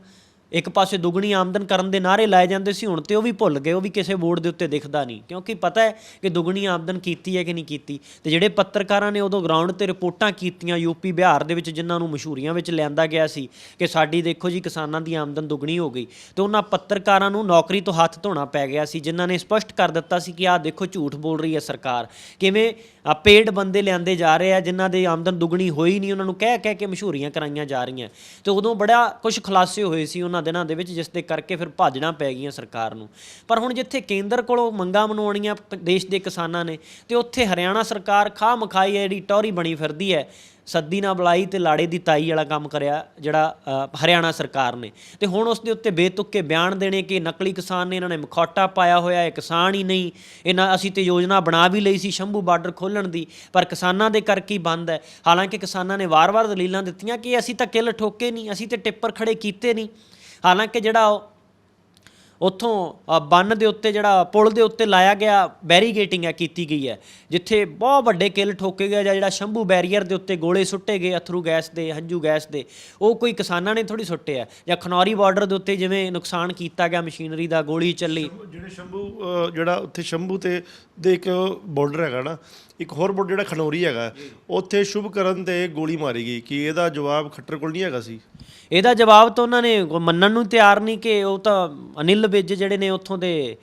ਇੱਕ ਪਾਸੇ ਦੁੱਗਣੀ ਆਮਦਨ ਕਰਨ ਦੇ ਨਾਰੇ ਲਾਏ ਜਾਂਦੇ ਸੀ, ਹੁਣ ਤੇ ਉਹ ਵੀ ਭੁੱਲ ਗਏ, ਉਹ ਵੀ ਕਿਸੇ ਬੋਰਡ ਦੇ ਉੱਤੇ ਦਿਖਦਾ ਨਹੀਂ। ਕਿਉਂਕਿ ਪਤਾ ਹੈ ਕਿ ਦੁੱਗਣੀ ਆਮਦਨ ਕੀਤੀ ਹੈ ਕਿ ਨਹੀਂ ਕੀਤੀ। ਤੇ ਜਿਹੜੇ ਪੱਤਰਕਾਰਾਂ ਨੇ ਉਦੋਂ ਗਰਾਊਂਡ ਤੇ ਰਿਪੋਰਟਾਂ ਕੀਤੀਆਂ ਯੂਪੀ ਬਿਹਾਰ ਦੇ ਵਿੱਚ, ਜਿਨ੍ਹਾਂ ਨੂੰ ਮਸ਼ਹੂਰੀਆਂ ਵਿੱਚ ਲਿਆਂਦਾ ਗਿਆ ਸੀ ਕਿ ਸਾਡੀ ਦੇਖੋ ਜੀ ਕਿਸਾਨਾਂ ਦੀ ਆਮਦਨ ਦੁੱਗਣੀ ਹੋ ਗਈ। ਤੇ ਉਹਨਾਂ ਪੱਤਰਕਾਰਾਂ ਨੂੰ ਨੌਕਰੀ ਤੋਂ ਹੱਥ ਧੋਣਾ ਪੈ ਗਿਆ ਸੀ, ਜਿਨ੍ਹਾਂ ਨੇ ਸਪਸ਼ਟ ਕਰ ਦਿੱਤਾ ਸੀ ਕਿ ਆਹ ਦੇਖੋ ਝੂਠ ਬੋਲ ਰਹੀ ਹੈ ਸਰਕਾਰ। ਕਿਵੇਂ ਪੇਡ ਬੰਦੇ ਲਿਆਂਦੇ ਜਾ ਰਹੇ ਆ, ਜਿਨ੍ਹਾਂ ਦੇ ਆਮਦਨ ਦੁੱਗਣੀ ਹੋਈ ਨਹੀਂ, ਉਹਨਾਂ ਨੂੰ ਕਹਿ ਕਹਿ ਕੇ ਮਸ਼ਹੂਰੀਆਂ ਕਰਾਈਆਂ ਜਾ ਰਹੀਆਂ। ਤੇ ਉਦੋਂ ਬੜਾ ਕੁਝ ਖੁਲਾਸੇ ਹੋਏ ਸੀ ਉਹਨਾਂ ਦਿਨਾਂ ਦੇ ਵਿੱਚ, ਜਿਸ ਦੇ ਕਰਕੇ ਫਿਰ ਭਾਜਣਾ ਪੈ ਗਈਆਂ ਸਰਕਾਰ ਨੂੰ। ਪਰ ਹੁਣ ਜਿੱਥੇ ਕੇਂਦਰ ਕੋਲੋਂ ਮੰਗਾਂ ਮਨਾਉਣੀਆਂ ਪ- ਦੇਸ਼ ਦੇ ਕਿਸਾਨਾਂ ਨੇ, ਤੇ ਉੱਥੇ ਹਰਿਆਣਾ ਸਰਕਾਰ ਖਾ ਮਖਾਈ ਜਿਹੜੀ ਟੌਰੀ ਬਣੀ ਫਿਰਦੀ ਹੈ ਸੱਦੀ ਨਾ ਬੁਲਾਈ ਤੇ ਲਾੜੇ ਦੀ ਤਾਈ ਵਾਲਾ ਕੰਮ ਕਰਿਆ, ਜਿਹੜਾ ਹਰਿਆਣਾ ਸਰਕਾਰ ਨੇ। ਤੇ ਹੁਣ ਉਸ ਦੇ ਉੱਤੇ ਬੇਤੁੱਕੇ ਬਿਆਨ ਦੇਣੇ ਕਿ ਨਕਲੀ ਕਿਸਾਨ ਨੇ ਇਹਨਾਂ ਨੇ ਮਖੌਟਾ ਪਾਇਆ ਹੋਇਆ ਹੈ ਕਿਸਾਨ ਹੀ ਨਹੀਂ। ਇਹਨਾਂ, ਅਸੀਂ ਤੇ ਯੋਜਨਾ ਬਣਾ ਵੀ ਲਈ ਸੀ ਸ਼ੰਭੂ ਬਾਰਡਰ ਖੋਲਣ ਦੀ, ਪਰ ਕਿਸਾਨਾਂ ਦੇ ਕਰਕੇ ਹੀ ਬੰਦ ਹੈ। ਹਾਲਾਂਕਿ ਕਿਸਾਨਾਂ ਨੇ ਵਾਰ-ਵਾਰ ਦਲੀਲਾਂ ਦਿੱਤੀਆਂ ਕਿ ਅਸੀਂ ਤਾਂ ਕਿੱਲ ਠੋਕੇ ਨਹੀਂ, ਅਸੀਂ ਤੇ ਟਿੱਪਰ ਖੜੇ ਕੀਤੇ ਨਹੀਂ। ਹਾਲਾਂਕਿ ਜਿਹੜਾ ਉਹ ਉੱਥੋਂ ਬੰਨ ਦੇ ਉੱਤੇ ਜਿਹੜਾ ਪੁਲ ਦੇ ਉੱਤੇ ਲਾਇਆ ਗਿਆ ਬੈਰੀਗੇਟਿੰਗ ਹੈ ਕੀਤੀ ਗਈ ਹੈ, ਜਿੱਥੇ ਬਹੁਤ ਵੱਡੇ ਕਿੱਲ ਠੋਕੇ ਗਏ ਜਾਂ ਜਿਹੜਾ ਸ਼ੰਭੂ ਬੈਰੀਅਰ ਦੇ ਉੱਤੇ ਗੋਲੇ ਸੁੱਟੇ ਗਏ ਅਥਰੂ ਗੈਸ ਦੇ, ਹੰਝੂ ਗੈਸ ਦੇ, ਉਹ ਕੋਈ ਕਿਸਾਨਾਂ ਨੇ ਥੋੜੀ ਸੁੱਟੇ ਆ, ਜਾਂ ਖਨੌਰੀ ਬਾਰਡਰ ਦੇ ਉੱਤੇ ਜਿਵੇਂ ਨੁਕਸਾਨ ਕੀਤਾ ਗਿਆ ਮਸ਼ੀਨਰੀ ਦਾ, ਗੋਲੀ ਚੱਲੀ। ਜਿਹੜੇ ਸ਼ੰਭੂ ਜਿਹੜਾ ਉੱਥੇ ਸ਼ੰਭੂ ਤੇ, ਦੇ ਇੱਕ ਬਾਰਡਰ ਹੈਗਾ ਨਾ ਇੱਕ ਹੋਰ ਬਾਰਡਰ ਜਿਹੜਾ ਖਨੌਰੀ ਹੈਗਾ, ਉੱਥੇ ਸ਼ੁਭਕਰਨ ਤੇ ਗੋਲੀ ਮਾਰੀ ਗਈ। ਕਿ ਇਹਦਾ ਜਵਾਬ ਖੱਟਰ ਕੋਲ ਨਹੀਂ ਹੈਗਾ ਸੀ? ਇਹਦਾ ਜਵਾਬ ਤਾਂ ਉਹਨਾਂ ਨੇ ਮੰਨਣ ਨੂੰ ਤਿਆਰ ਨਹੀਂ ਕਿ ਉਹ ਤਾਂ ਅਨਿਲ ਵਿਜ ਜਿਹੜੇ ਨੇ ਉੱਥੋਂ ਦੇ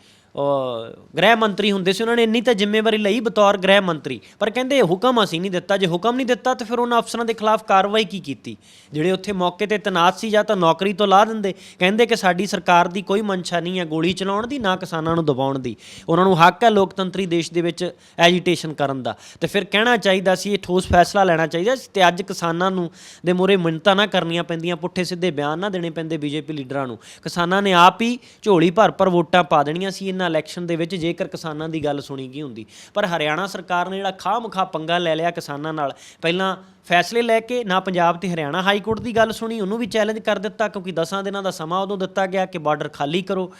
ਗ੍ਰਹਿ ਮੰਤਰੀ ਹੁੰਦੇ ਸੀ, ਉਹਨਾਂ ਨੇ ਇੰਨੀ ਤਾਂ ਜ਼ਿੰਮੇਵਾਰੀ ਲਈ ਬਤੌਰ ਗ੍ਰਹਿ ਮੰਤਰੀ। ਪਰ ਕਹਿੰਦੇ ਹੁਕਮ ਅਸੀਂ ਨਹੀਂ ਦਿੱਤਾ। ਜੇ ਹੁਕਮ ਨਹੀਂ ਦਿੱਤਾ, ਤਾਂ ਫਿਰ ਉਹਨਾਂ ਅਫਸਰਾਂ ਦੇ ਖਿਲਾਫ ਕਾਰਵਾਈ ਕੀ ਕੀਤੀ? ਜਿਹੜੇ ਉੱਥੇ ਮੌਕੇ ਤੇ ਤੈਨਾਤ ਸੀ ਜਾਂ ਤਾਂ ਨੌਕਰੀ ਤੋਂ ਲਾ ਦਿੰਦੇ, ਕਹਿੰਦੇ ਕਿ ਸਾਡੀ ਸਰਕਾਰ ਦੀ ਕੋਈ ਮਨਸ਼ਾ ਨਹੀਂ ਹੈ ਗੋਲੀ ਚਲਾਉਣ ਦੀ, ਨਾ ਕਿਸਾਨਾਂ ਨੂੰ ਦਬਾਉਣ ਦੀ। ਉਹਨਾਂ ਨੂੰ ਹੱਕ ਹੈ ਲੋਕਤੰਤਰੀ ਦੇਸ਼ ਦੇ ਵਿੱਚ ਐਜੀਟੇਸ਼ਨ ਕਰਨ ਦਾ। ਤੇ ਫਿਰ ਕਹਿਣਾ ਚਾਹੀਦਾ ਸੀ, ਇਹ ਠੋਸ ਫੈਸਲਾ ਲੈਣਾ ਚਾਹੀਦਾ ਸੀ ਤੇ ਅੱਜ ਕਿਸਾਨਾਂ ਨੂੰ ਦੇ ਮੂਹਰੇ ਮਿੰਨਤਾਂ ਨਾ ਕਰਨੀਆਂ ਪੈਂਦੀਆਂ, ਪੁੱਠੇ ਸਿੱਧੇ ਬਿਆਨ ਨਾ ਦੇਣੇ ਪੈਂਦੇ ਬੀਜੇਪੀ ਲੀਡਰਾਂ ਨੂੰ। ਕਿਸਾਨਾਂ ਨੇ ਆਪ ਹੀ ਝੋਲੀ ਭਰ ਭਰ ਵੋਟਾਂ ਪਾ ਦੇਣੀਆਂ ਸੀ, ਇਹਨਾਂ ਇਲੈਕਸ਼ਨ ਦੇ ਵਿੱਚ ਜੇਕਰ ਕਿਸਾਨਾਂ ਦੀ ਗੱਲ ਸੁਣੀ ਗਈ ਹੁੰਦੀ। ਪਰ ਹਰਿਆਣਾ ਸਰਕਾਰ ਨੇ ਜਿਹੜਾ ਖਾਮਖਾ ਪੰਗਾ ਲੈ ਲਿਆ ਕਿਸਾਨਾਂ ਨਾਲ, ਪਹਿਲਾਂ ਫੈਸਲੇ ਲੈ ਕੇ ਨਾ ਪੰਜਾਬ ਤੇ ਹਰਿਆਣਾ ਹਾਈ ਕੋਰਟ ਦੀ ਗੱਲ ਸੁਣੀ, ਉਹਨੂੰ ਵੀ ਚੈਲੰਜ ਕਰ ਦਿੱਤਾ, ਕਿਉਂਕਿ 10 ਦਿਨਾਂ ਦਾ ਸਮਾਂ ਉਦੋਂ ਦਿੱਤਾ ਗਿਆ ਕਿ ਬਾਰਡਰ ਖਾਲੀ ਕਰੋ,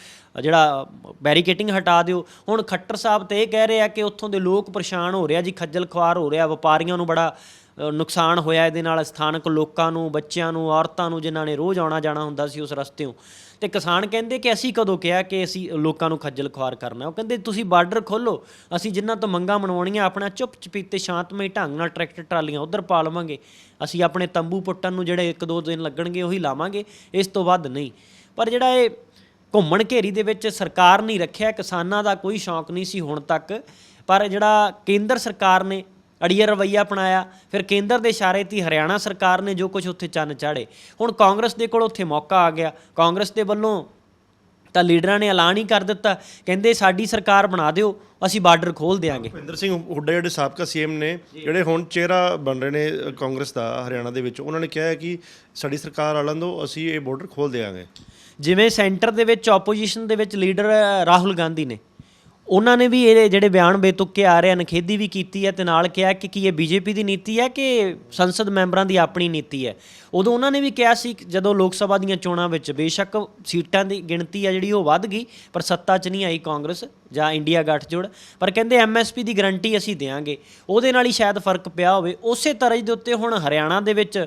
ਜਿਹੜਾ ਬੈਰੀਕੇਟਿੰਗ ਹਟਾ ਦਿਓ। ਹੁਣ ਖੱਟਰ ਸਾਹਿਬ ਤੇ ਇਹ ਕਹਿ ਰਹੇ ਆ ਕਿ ਉੱਥੋਂ ਦੇ ਲੋਕ ਪਰੇਸ਼ਾਨ ਹੋ ਰਿਹਾ ਜੀ, ਖੱਜਲ ਖੁਆਰ ਹੋ ਰਿਹਾ, ਵਪਾਰੀਆਂ ਨੂੰ ਬੜਾ ਨੁਕਸਾਨ ਹੋਇਆ ਇਹਦੇ ਨਾਲ, ਸਥਾਨਕ ਲੋਕਾਂ ਨੂੰ, ਬੱਚਿਆਂ ਨੂੰ, ਔਰਤਾਂ ਨੂੰ, ਜਿਨ੍ਹਾਂ ਨੇ ਰੋਜ਼ ਆਉਣਾ ਜਾਣਾ ਹੁੰਦਾ ਸੀ ਉਸ ਰਸਤਿਓਂ। ਤੇ ਕਿਸਾਨ ਕਹਿੰਦੇ ਕਿ ਅਸੀਂ ਕਦੋਂ ਕਿਹਾ ਕਿ ਅਸੀਂ ਲੋਕਾਂ ਨੂੰ ਖੱਜਲ ਖੁਆਰ ਕਰਨਾ ਉਹ ਕਹਿੰਦੇ, ਤੁਸੀਂ ਬਾਰਡਰ ਖੋਲੋ ਅਸੀਂ ਜਿਨ੍ਹਾਂ ਤੋਂ ਮੰਗਾਂ ਮਨਵਾਉਣੀਆਂ, ਆਪਣਾ ਚੁੱਪ ਚਪੀਤੇ ਸ਼ਾਂਤਮਈ ਢੰਗ ਨਾਲ ਟਰੈਕਟਰ, ਟਰਾਲੀਆਂ ਉਧਰ ਪਾ ਲਵਾਂਗੇ। ਅਸੀਂ ਆਪਣੇ ਤੰਬੂ ਪੁੱਟਣ ਨੂੰ ਜਿਹੜੇ ਇੱਕ ਦੋ ਦਿਨ ਲੱਗਣਗੇ, ਉਹੀ ਲਾਵਾਂਗੇ। ਇਸ ਤੋਂ ਵੱਧ ਨਹੀਂ। ਪਰ ਜਿਹੜਾ ਇਹ ਘੁੰਮਣ ਘੇਰੀ ਦੇ ਵਿੱਚ ਸਰਕਾਰ ਨਹੀਂ ਰੱਖਿਆ, ਕਿਸਾਨਾਂ ਦਾ ਕੋਈ ਸ਼ੌਂਕ ਨਹੀਂ ਸੀ ਹੁਣ ਤੱਕ। ਪਰ ਜਿਹੜਾ ਕੇਂਦਰ ਸਰਕਾਰ ਨੇ ਅੜੀਆ ਰਵਈਆ ਅਪਣਾਇਆ। ਫਿਰ ਕੇਂਦਰ ਦੇ ਇਸ਼ਾਰੇ ਤੇ ਹਰਿਆਣਾ ਸਰਕਾਰ ਨੇ ਜੋ ਕੁਝ ਉੱਥੇ ਚੰਨ ਚਾੜੇ ਹੁਣ ਕਾਂਗਰਸ ਦੇ ਕੋਲ ਉੱਥੇ ਮੌਕਾ ਆ ਗਿਆ। ਕਾਂਗਰਸ ਦੇ ਵੱਲੋਂ ਤਾਂ ਲੀਡਰਾਂ ਨੇ ਐਲਾਨ ਹੀ ਕਰ ਦਿੱਤਾ। ਕਹਿੰਦੇ ਸਾਡੀ ਸਰਕਾਰ ਬਣਾ ਦਿਓ ਅਸੀਂ ਬਾਰਡਰ ਖੋਲ ਦੇਾਂਗੇ ਭੁਪਿੰਦਰ ਸਿੰਘ ਹੁੱਡਾ ਜਿਹੜੇ ਸਾਬਕਾ ਸੀਐਮ ਨੇ ਜਿਹੜੇ ਹੁਣ ਚਿਹਰਾ ਬਣ ਰਹੇ ਨੇ ਕਾਂਗਰਸ ਦਾ ਹਰਿਆਣਾ ਦੇ ਵਿੱਚ ਉਹਨਾਂ ਨੇ ਕਿਹਾ ਹੈ ਕਿ ਸਾਡੀ ਸਰਕਾਰ ਆਲਣ ਦੋ ਅਸੀਂ ਇਹ ਬਾਰਡਰ ਖੋਲ ਦੇਵਾਂਗੇ ਜਿਵੇਂ ਸੈਂਟਰ ਦੇ ਵਿੱਚ ਆਪੋਜੀਸ਼ਨ ਦੇ ਵਿੱਚ ਲੀਡਰ ਰਾਹੁਲ ਗਾਂਧੀ ਨੇ। ਉਹਨਾਂ ਨੇ ਵੀ ਇਹ ਜਿਹੜੇ ਬਿਆਨ ਬੇਤੁਕੇ ਆ ਰਹੇ ਹਨ, ਖੇਦੀ ਵੀ ਕੀਤੀ ਹੈ ਤੇ ਨਾਲ ਕਿਹਾ ਕਿ ਕੀ ਇਹ ਬੀਜੇਪੀ ਦੀ ਨੀਤੀ ਹੈ ਕਿ ਸੰਸਦ ਮੈਂਬਰਾਂ ਦੀ ਆਪਣੀ ਨੀਤੀ ਹੈ। ਉਦੋਂ ਉਹਨਾਂ ਨੇ ਵੀ ਕਿਹਾ ਸੀ ਜਦੋਂ ਲੋਕ ਸਭਾ ਦੀਆਂ ਚੋਣਾਂ ਵਿੱਚ ਬੇਸ਼ੱਕ ਸੀਟਾਂ ਦੀ ਗਿਣਤੀ ਆ ਜਿਹੜੀ ਉਹ ਵੱਧ ਗਈ, ਪਰ ਸੱਤਾ 'ਚ ਨਹੀਂ ਆਈ ਕਾਂਗਰਸ ਜਾਂ ਇੰਡੀਆ ਗੱਠਜੋੜ, ਪਰ ਕਹਿੰਦੇ ਐਮਐਸਪੀ ਦੀ ਗਰੰਟੀ ਅਸੀਂ ਦੇਵਾਂਗੇ ਉਹਦੇ ਨਾਲ ਹੀ ਸ਼ਾਇਦ ਫ਼ਰਕ ਪਿਆ ਹੋਵੇ। ਉਸੇ ਤਰ੍ਹਾਂ ਦੇ ਉੱਤੇ ਹੁਣ ਹਰਿਆਣਾ ਦੇ ਵਿੱਚ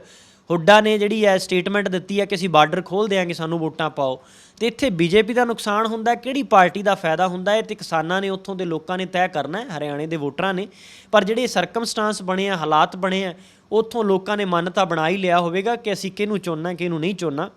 ਹੁੱਡਾ ਨੇ ਜਿਹੜੀ ਹੈ ਸਟੇਟਮੈਂਟ ਦਿੱਤੀ ਹੈ ਕਿ ਅਸੀਂ ਬਾਰਡਰ ਖੋਲ ਦੇਾਂਗੇ ਸਾਨੂੰ ਵੋਟਾਂ ਪਾਓ। ਤੇ ਇੱਥੇ ਬੀਜੇਪੀ ਦਾ ਨੁਕਸਾਨ ਹੁੰਦਾ ਕਿਹੜੀ ਪਾਰਟੀ ਦਾ ਫਾਇਦਾ ਹੁੰਦਾ ਹੈ ਤੇ ਕਿਸਾਨਾਂ ਨੇ ਉੱਥੋਂ ਦੇ ਲੋਕਾਂ ਨੇ ਤੈਅ ਕਰਨਾ ਹੈ, ਹਰਿਆਣੇ ਦੇ ਵੋਟਰਾਂ ਨੇ। ਪਰ ਜਿਹੜੇ ਸਰਕਮਸਟਾਂਸ ਬਣੇ ਆ, ਹਾਲਾਤ ਬਣੇ ਆ, ਉੱਥੋਂ ਲੋਕਾਂ ਨੇ ਮਨ ਤਾਂ ਬਣਾ ਹੀ ਲਿਆ ਹੋਵੇਗਾ ਕਿ ਅਸੀਂ ਕਿਹਨੂੰ ਚੁਣਨਾ, ਕਿਹਨੂੰ ਨਹੀਂ ਚੁਣਨਾ।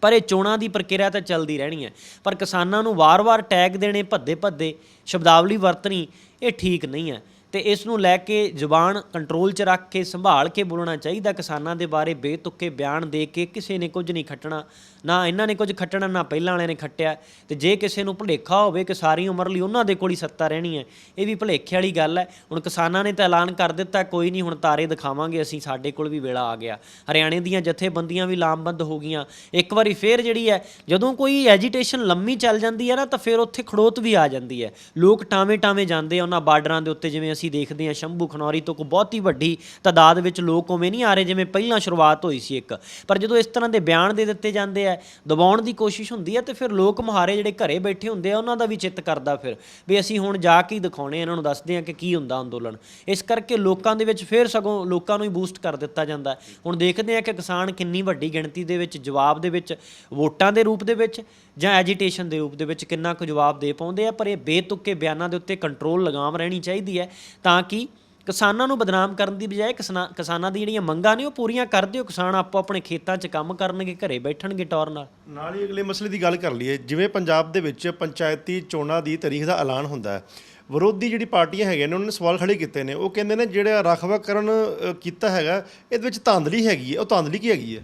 ਪਰ ਇਹ ਚੋਣਾਂ ਦੀ ਪ੍ਰਕਿਰਿਆ ਤਾਂ ਚੱਲਦੀ ਰਹਿਣੀ ਹੈ। ਪਰ ਕਿਸਾਨਾਂ ਨੂੰ ਵਾਰ-ਵਾਰ ਟੈਗ ਦੇਣੇ, ਭੱਦੇ-ਭੱਦੇ, ਸ਼ਬਦਾਵਲੀ ਵਰਤਣੀ, ਇਹ ਠੀਕ ਨਹੀਂ ਹੈ। ਤੇ ਇਸ ਨੂੰ ਲੈ ਕੇ ਜ਼ੁਬਾਨ ਕੰਟਰੋਲ 'ਚ ਰੱਖ ਕੇ ਸੰਭਾਲ ਕੇ ਬੋਲਣਾ ਚਾਹੀਦਾ ਕਿਸਾਨਾਂ ਦੇ ਬਾਰੇ ਬੇਤੁਕੇ ਬਿਆਨ ਦੇ ਕੇ ਕਿਸੇ ਨੇ ਕੁਝ ਨਹੀਂ ਖੱਟਣਾ। ਨਾ ਇਹਨਾਂ ਨੇ ਕੁਝ ਖੱਟਣਾ, ਨਾ ਪਹਿਲਾਂ ਵਾਲਿਆਂ ਨੇ ਖੱਟਿਆ। ਤੇ ਜੇ ਕਿਸੇ ਨੂੰ ਭੁਲੇਖਾ ਹੋਵੇ ਕਿ ਸਾਰੀ ਉਮਰ ਲਈ ਉਹਨਾਂ ਦੇ ਕੋਲ ਹੀ ਸੱਤਾ ਰਹਿਣੀ ਹੈ, ਇਹ ਵੀ ਭੁਲੇਖੇ ਵਾਲੀ ਗੱਲ ਹੈ। ਹੁਣ ਕਿਸਾਨਾਂ ਨੇ ਤਾਂ ਐਲਾਨ ਕਰ ਦਿੱਤਾ, ਕੋਈ ਨਹੀਂ ਹੁਣ ਤਾਰੇ ਦਿਖਾਵਾਂਗੇ, ਅਸੀਂ ਸਾਡੇ ਕੋਲ ਵੀ ਵੇਲਾ ਆ ਗਿਆ। ਹਰਿਆਣੇ ਦੀਆਂ ਜਥੇਬੰਦੀਆਂ ਵੀ ਲਾਮਬੰਦ ਹੋ ਗਈਆਂ। ਇੱਕ ਵਾਰੀ ਫੇਰ ਜਿਹੜੀ ਹੈ, ਜਦੋਂ ਕੋਈ ਐਜੀਟੇਸ਼ਨ ਲੰਮੀ ਚੱਲ ਜਾਂਦੀ ਹੈ ਨਾ, ਤਾਂ ਫਿਰ ਉੱਥੇ ਖੜੋਤ ਵੀ ਆ ਜਾਂਦੀ ਹੈ। ਲੋਕ ਟਾਵੇਂ ਟਾਵੇਂ ਜਾਂਦੇ ਆ ਉਹਨਾਂ ਬਾਰਡਰਾਂ ਦੇ ਉੱਤੇ, ਜਿਵੇਂ ਅਸੀਂ ਦੇਖਦੇ ਹਾਂ ਸ਼ੰਭੂ ਖਨੌਰੀ ਤੋਂ ਕੋਈ ਬਹੁਤੀ ਵੱਡੀ ਤਾਦਾਦ ਵਿੱਚ ਲੋਕ ਉਵੇਂ ਨਹੀਂ ਆ ਰਹੇ, ਜਿਵੇਂ ਪਹਿਲਾਂ ਸ਼ੁਰੂਆਤ ਹੋਈ ਸੀ ਇੱਕ। ਪਰ ਜਦੋਂ ਇਸ ਤਰ੍ਹਾਂ ਦੇ ਬਿਆਨ ਦੇ ਦਿੱਤੇ ਜਾਂਦੇ ਆ ਦਬਾਉਣ ਦੀ ਕੋਸ਼ਿਸ਼ ਹੁੰਦੀ ਹੈ ਤੇ ਫਿਰ ਲੋਕ ਮੁਹਾਰੇ ਜਿਹੜੇ ਘਰੇ ਬੈਠੇ ਹੁੰਦੇ ਆ, ਉਹਨਾਂ ਦਾ ਵੀ ਚਿੱਤ ਕਰਦਾ ਫਿਰ, ਵੀ ਅਸੀਂ ਹੁਣ ਜਾ ਕੇ ਹੀ ਦਿਖਾਉਣੇ ਇਹਨਾਂ ਨੂੰ ਦੱਸਦੇ ਆ ਕਿ ਕੀ ਹੁੰਦਾ ਅੰਦੋਲਨ। ਇਸ ਕਰਕੇ ਲੋਕਾਂ ਦੇ ਵਿੱਚ ਫਿਰ ਸਗੋਂ ਲੋਕਾਂ ਨੂੰ ਹੀ ਬੂਸਟ ਕਰ ਦਿੱਤਾ ਜਾਂਦਾ ਹੁਣ ਦੇਖਦੇ ਆ ਕਿ ਕਿਸਾਨ ਕਿੰਨੀ ਵੱਡੀ ਗਿਣਤੀ ਦੇ ਵਿੱਚ, ਜਵਾਬ ਦੇ ਵਿੱਚ, ਵੋਟਾਂ ਦੇ ਰੂਪ ਦੇ ਵਿੱਚ ਜਾਂ ਐਜੀਟੇਸ਼ਨ ਦੇ ਰੂਪ ਦੇ ਵਿੱਚ ਕਿੰਨਾ ਕੁ ਜਵਾਬ ਦੇ ਪਾਉਂਦੇ ਆ, ਪਰ ਇਹ ਬੇਤੁੱਕੇ ਬਿਆਨਾਂ ਦੇ ਉੱਤੇ ਕੰਟਰੋਲ ਲਗਾਮ ਰਹਿਣੀ ਚਾਹੀਦੀ ਹੈ ਤਾਂ ਕਿ ਕਿਸਾਨਾਂ ਨੂੰ ਬਦਨਾਮ ਕਰਨ ਦੀ ਬਜਾਏ ਕਿਸਨਾ- ਕਿਸਾਨਾਂ ਦੀ ਜਿਹੜੀਆਂ ਮੰਗਾਂ ਨੇ ਉਹ ਪੂਰੀਆਂ ਕਰ ਦਿਓ ਕਿਸਾਨ ਆਪੋ ਆਪਣੇ ਖੇਤਾਂ 'ਚ ਕੰਮ ਕਰਨਗੇ ਘਰੇ ਬੈਠਣਗੇ ਟੌਰ ਨਾਲ। ਨਾਲ ਹੀ ਅਗਲੇ ਮਸਲੇ ਦੀ ਗੱਲ ਕਰ ਲਈਏ ਜਿਵੇਂ ਪੰਜਾਬ ਦੇ ਵਿੱਚ ਪੰਚਾਇਤੀ ਚੋਣਾਂ ਦੀ ਤਾਰੀਖ ਦਾ ਐਲਾਨ ਹੁੰਦਾ ਹੈ ਵਿਰੋਧੀ ਜਿਹੜੀ ਪਾਰਟੀਆਂ ਹੈਗੀਆਂ ਨੇ ਉਹਨਾਂ ਨੇ ਸਵਾਲ ਖੜੇ ਕੀਤੇ ਨੇ ਉਹ ਕਹਿੰਦੇ ਨੇ ਜਿਹੜਾ ਰਖਵਾਕਰਨ ਅ, ਕੀਤਾ ਹੈਗਾ ਇਹਦੇ ਵਿੱਚ ਧਾਂਦਲੀ ਹੈਗੀ ਹੈ ਉਹ ਧਾਂਦਲੀ ਕੀ ਹੈਗੀ ਹੈ?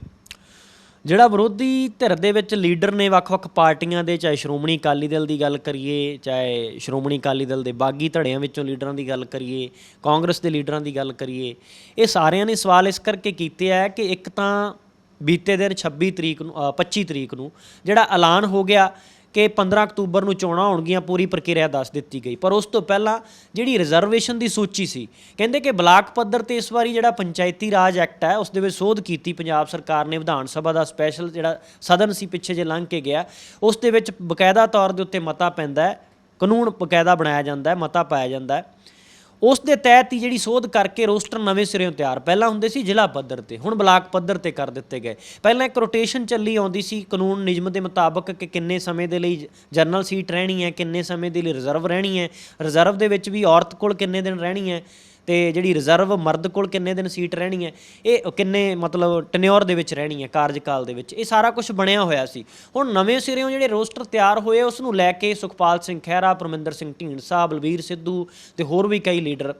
ਜਿਹੜਾ ਵਿਰੋਧੀ ਧਿਰ ਦੇ ਵਿੱਚ ਲੀਡਰ ਨੇ ਵੱਖ-ਵੱਖ ਪਾਰਟੀਆਂ ਦੇ ਚਾਹੇ ਸ਼੍ਰੋਮਣੀ ਅਕਾਲੀ ਦਲ ਦੀ ਗੱਲ ਕਰੀਏ ਚਾਹੇ ਸ਼੍ਰੋਮਣੀ ਅਕਾਲੀ ਦਲ ਦੇ ਬਾਗੀ ਧੜਿਆਂ ਵਿੱਚੋਂ ਲੀਡਰਾਂ ਦੀ ਗੱਲ ਕਰੀਏ ਕਾਂਗਰਸ ਦੇ ਲੀਡਰਾਂ ਦੀ ਗੱਲ ਕਰੀਏ ਇਹ ਸਾਰਿਆਂ ਨੇ ਸਵਾਲ ਇਸ ਕਰਕੇ ਕੀਤੇ ਆ ਕਿ ਇੱਕ ਤਾਂ ਬੀਤੇ ਦਿਨ 26 ਤਰੀਕ ਨੂੰ ਅ, 25 ਤਰੀਕ ਨੂੰ ਜਿਹੜਾ ਐਲਾਨ ਹੋ ਗਿਆ ਕਿ 15 ਅਕਤੂਬਰ ਨੂੰ ਚੋਣਾਂ ਹੋਣਗੀਆਂ, ਪੂਰੀ ਪ੍ਰਕਿਰਿਆ ਦੱਸ ਦਿੱਤੀ ਗਈ। ਪਰ ਉਸ ਤੋਂ ਪਹਿਲਾਂ ਜਿਹੜੀ ਰਿਜ਼ਰਵੇਸ਼ਨ ਦੀ ਸੂਚੀ ਸੀ, ਕਹਿੰਦੇ ਕਿ ਬਲਾਕ ਪੱਧਰ ਤੇ ਇਸ ਵਾਰੀ ਜਿਹੜਾ ਪੰਚਾਇਤੀ ਰਾਜ ਐਕਟ ਹੈ, ਉਸ ਦੇ ਵਿੱਚ ਸੋਧ ਕੀਤੀ ਪੰਜਾਬ ਸਰਕਾਰ ਨੇ ਵਿਧਾਨ ਸਭਾ ਦਾ ਸਪੈਸ਼ਲ ਜਿਹੜਾ ਸਦਨ ਸੀ, ਪਿੱਛੇ ਜੇ ਲੰਘ ਕੇ ਗਿਆ, ਉਸ ਦੇ ਵਿੱਚ ਬਕਾਇਦਾ ਤੌਰ ਦੇ ਉੱਤੇ ਮਤਾ ਪੈਂਦਾ ਹੈ, ਕਾਨੂੰਨ ਬਕਾਇਦਾ ਬਣਾਇਆ ਜਾਂਦਾ ਹੈ, ਮਤਾ ਪਾਇਆ ਜਾਂਦਾ ਹੈ। ਉਸ ਦੇ ਤਹਿਤ ਹੀ ਜਿਹੜੀ ਸੋਧ ਕਰਕੇ ਰੋਸਟਰ ਨਵੇਂ ਸਿਰਿਓਂ ਤਿਆਰ। ਪਹਿਲਾਂ ਹੁੰਦੇ ਸੀ ਜ਼ਿਲ੍ਹਾ ਪੱਧਰ ਤੇ, ਹੁਣ ਬਲਾਕ ਪੱਧਰ ਤੇ ਕਰ ਦਿੱਤੇ ਗਏ। ਪਹਿਲਾਂ ਇੱਕ ਰੋਟੇਸ਼ਨ ਚੱਲੀ ਆਉਂਦੀ ਸੀ, ਕਾਨੂੰਨ ਨਿਯਮ ਦੇ ਮੁਤਾਬਕ ਕਿ ਕਿੰਨੇ ਸਮੇਂ ਦੇ ਲਈ ਜਨਰਲ ਸੀਟ ਰਹਿਣੀ ਹੈ, ਕਿੰਨੇ ਸਮੇਂ ਦੇ ਲਈ ਰਿਜ਼ਰਵ ਰਹਿਣੀ ਹੈ ਰਿਜ਼ਰਵ ਦੇ ਵਿੱਚ ਵੀ ਔਰਤ ਕੋਲ ਕਿੰਨੇ ਦਿਨ ਰਹਿਣੀ ਹੈ। ਤੇ ਜਿਹੜੀ ਰਿਜ਼ਰਵ ਮਰਦ ਕੋਲ ਕਿੰਨੇ ਦਿਨ ਸੀਟ ਰਹਿਣੀ ਹੈ, ਇਹ ਕਿੰਨੇ ਮਤਲਬ ਟੈਨਿਓਰ ਦੇ ਵਿੱਚ ਰਹਿਣੀ ਹੈ, ਕਾਰਜਕਾਲ ਦੇ ਵਿੱਚ, ਇਹ ਸਾਰਾ ਕੁਝ ਬਣਿਆ ਹੋਇਆ ਸੀ। ਹੁਣ ਨਵੇਂ ਸਿਰਿਓਂ ਜਿਹੜੇ ਰੋਸਟਰ ਤਿਆਰ ਹੋਏ ਉਸ ਨੂੰ ਲੈ ਕੇ ਸੁਖਪਾਲ ਸਿੰਘ ਖਹਿਰਾ, ਪਰਮਿੰਦਰ ਸਿੰਘ ਢੀਂਡਸਾ, ਬਲਵੀਰ ਸਿੱਧੂ ਤੇ ਹੋਰ ਵੀ ਕਈ ਲੀਡਰ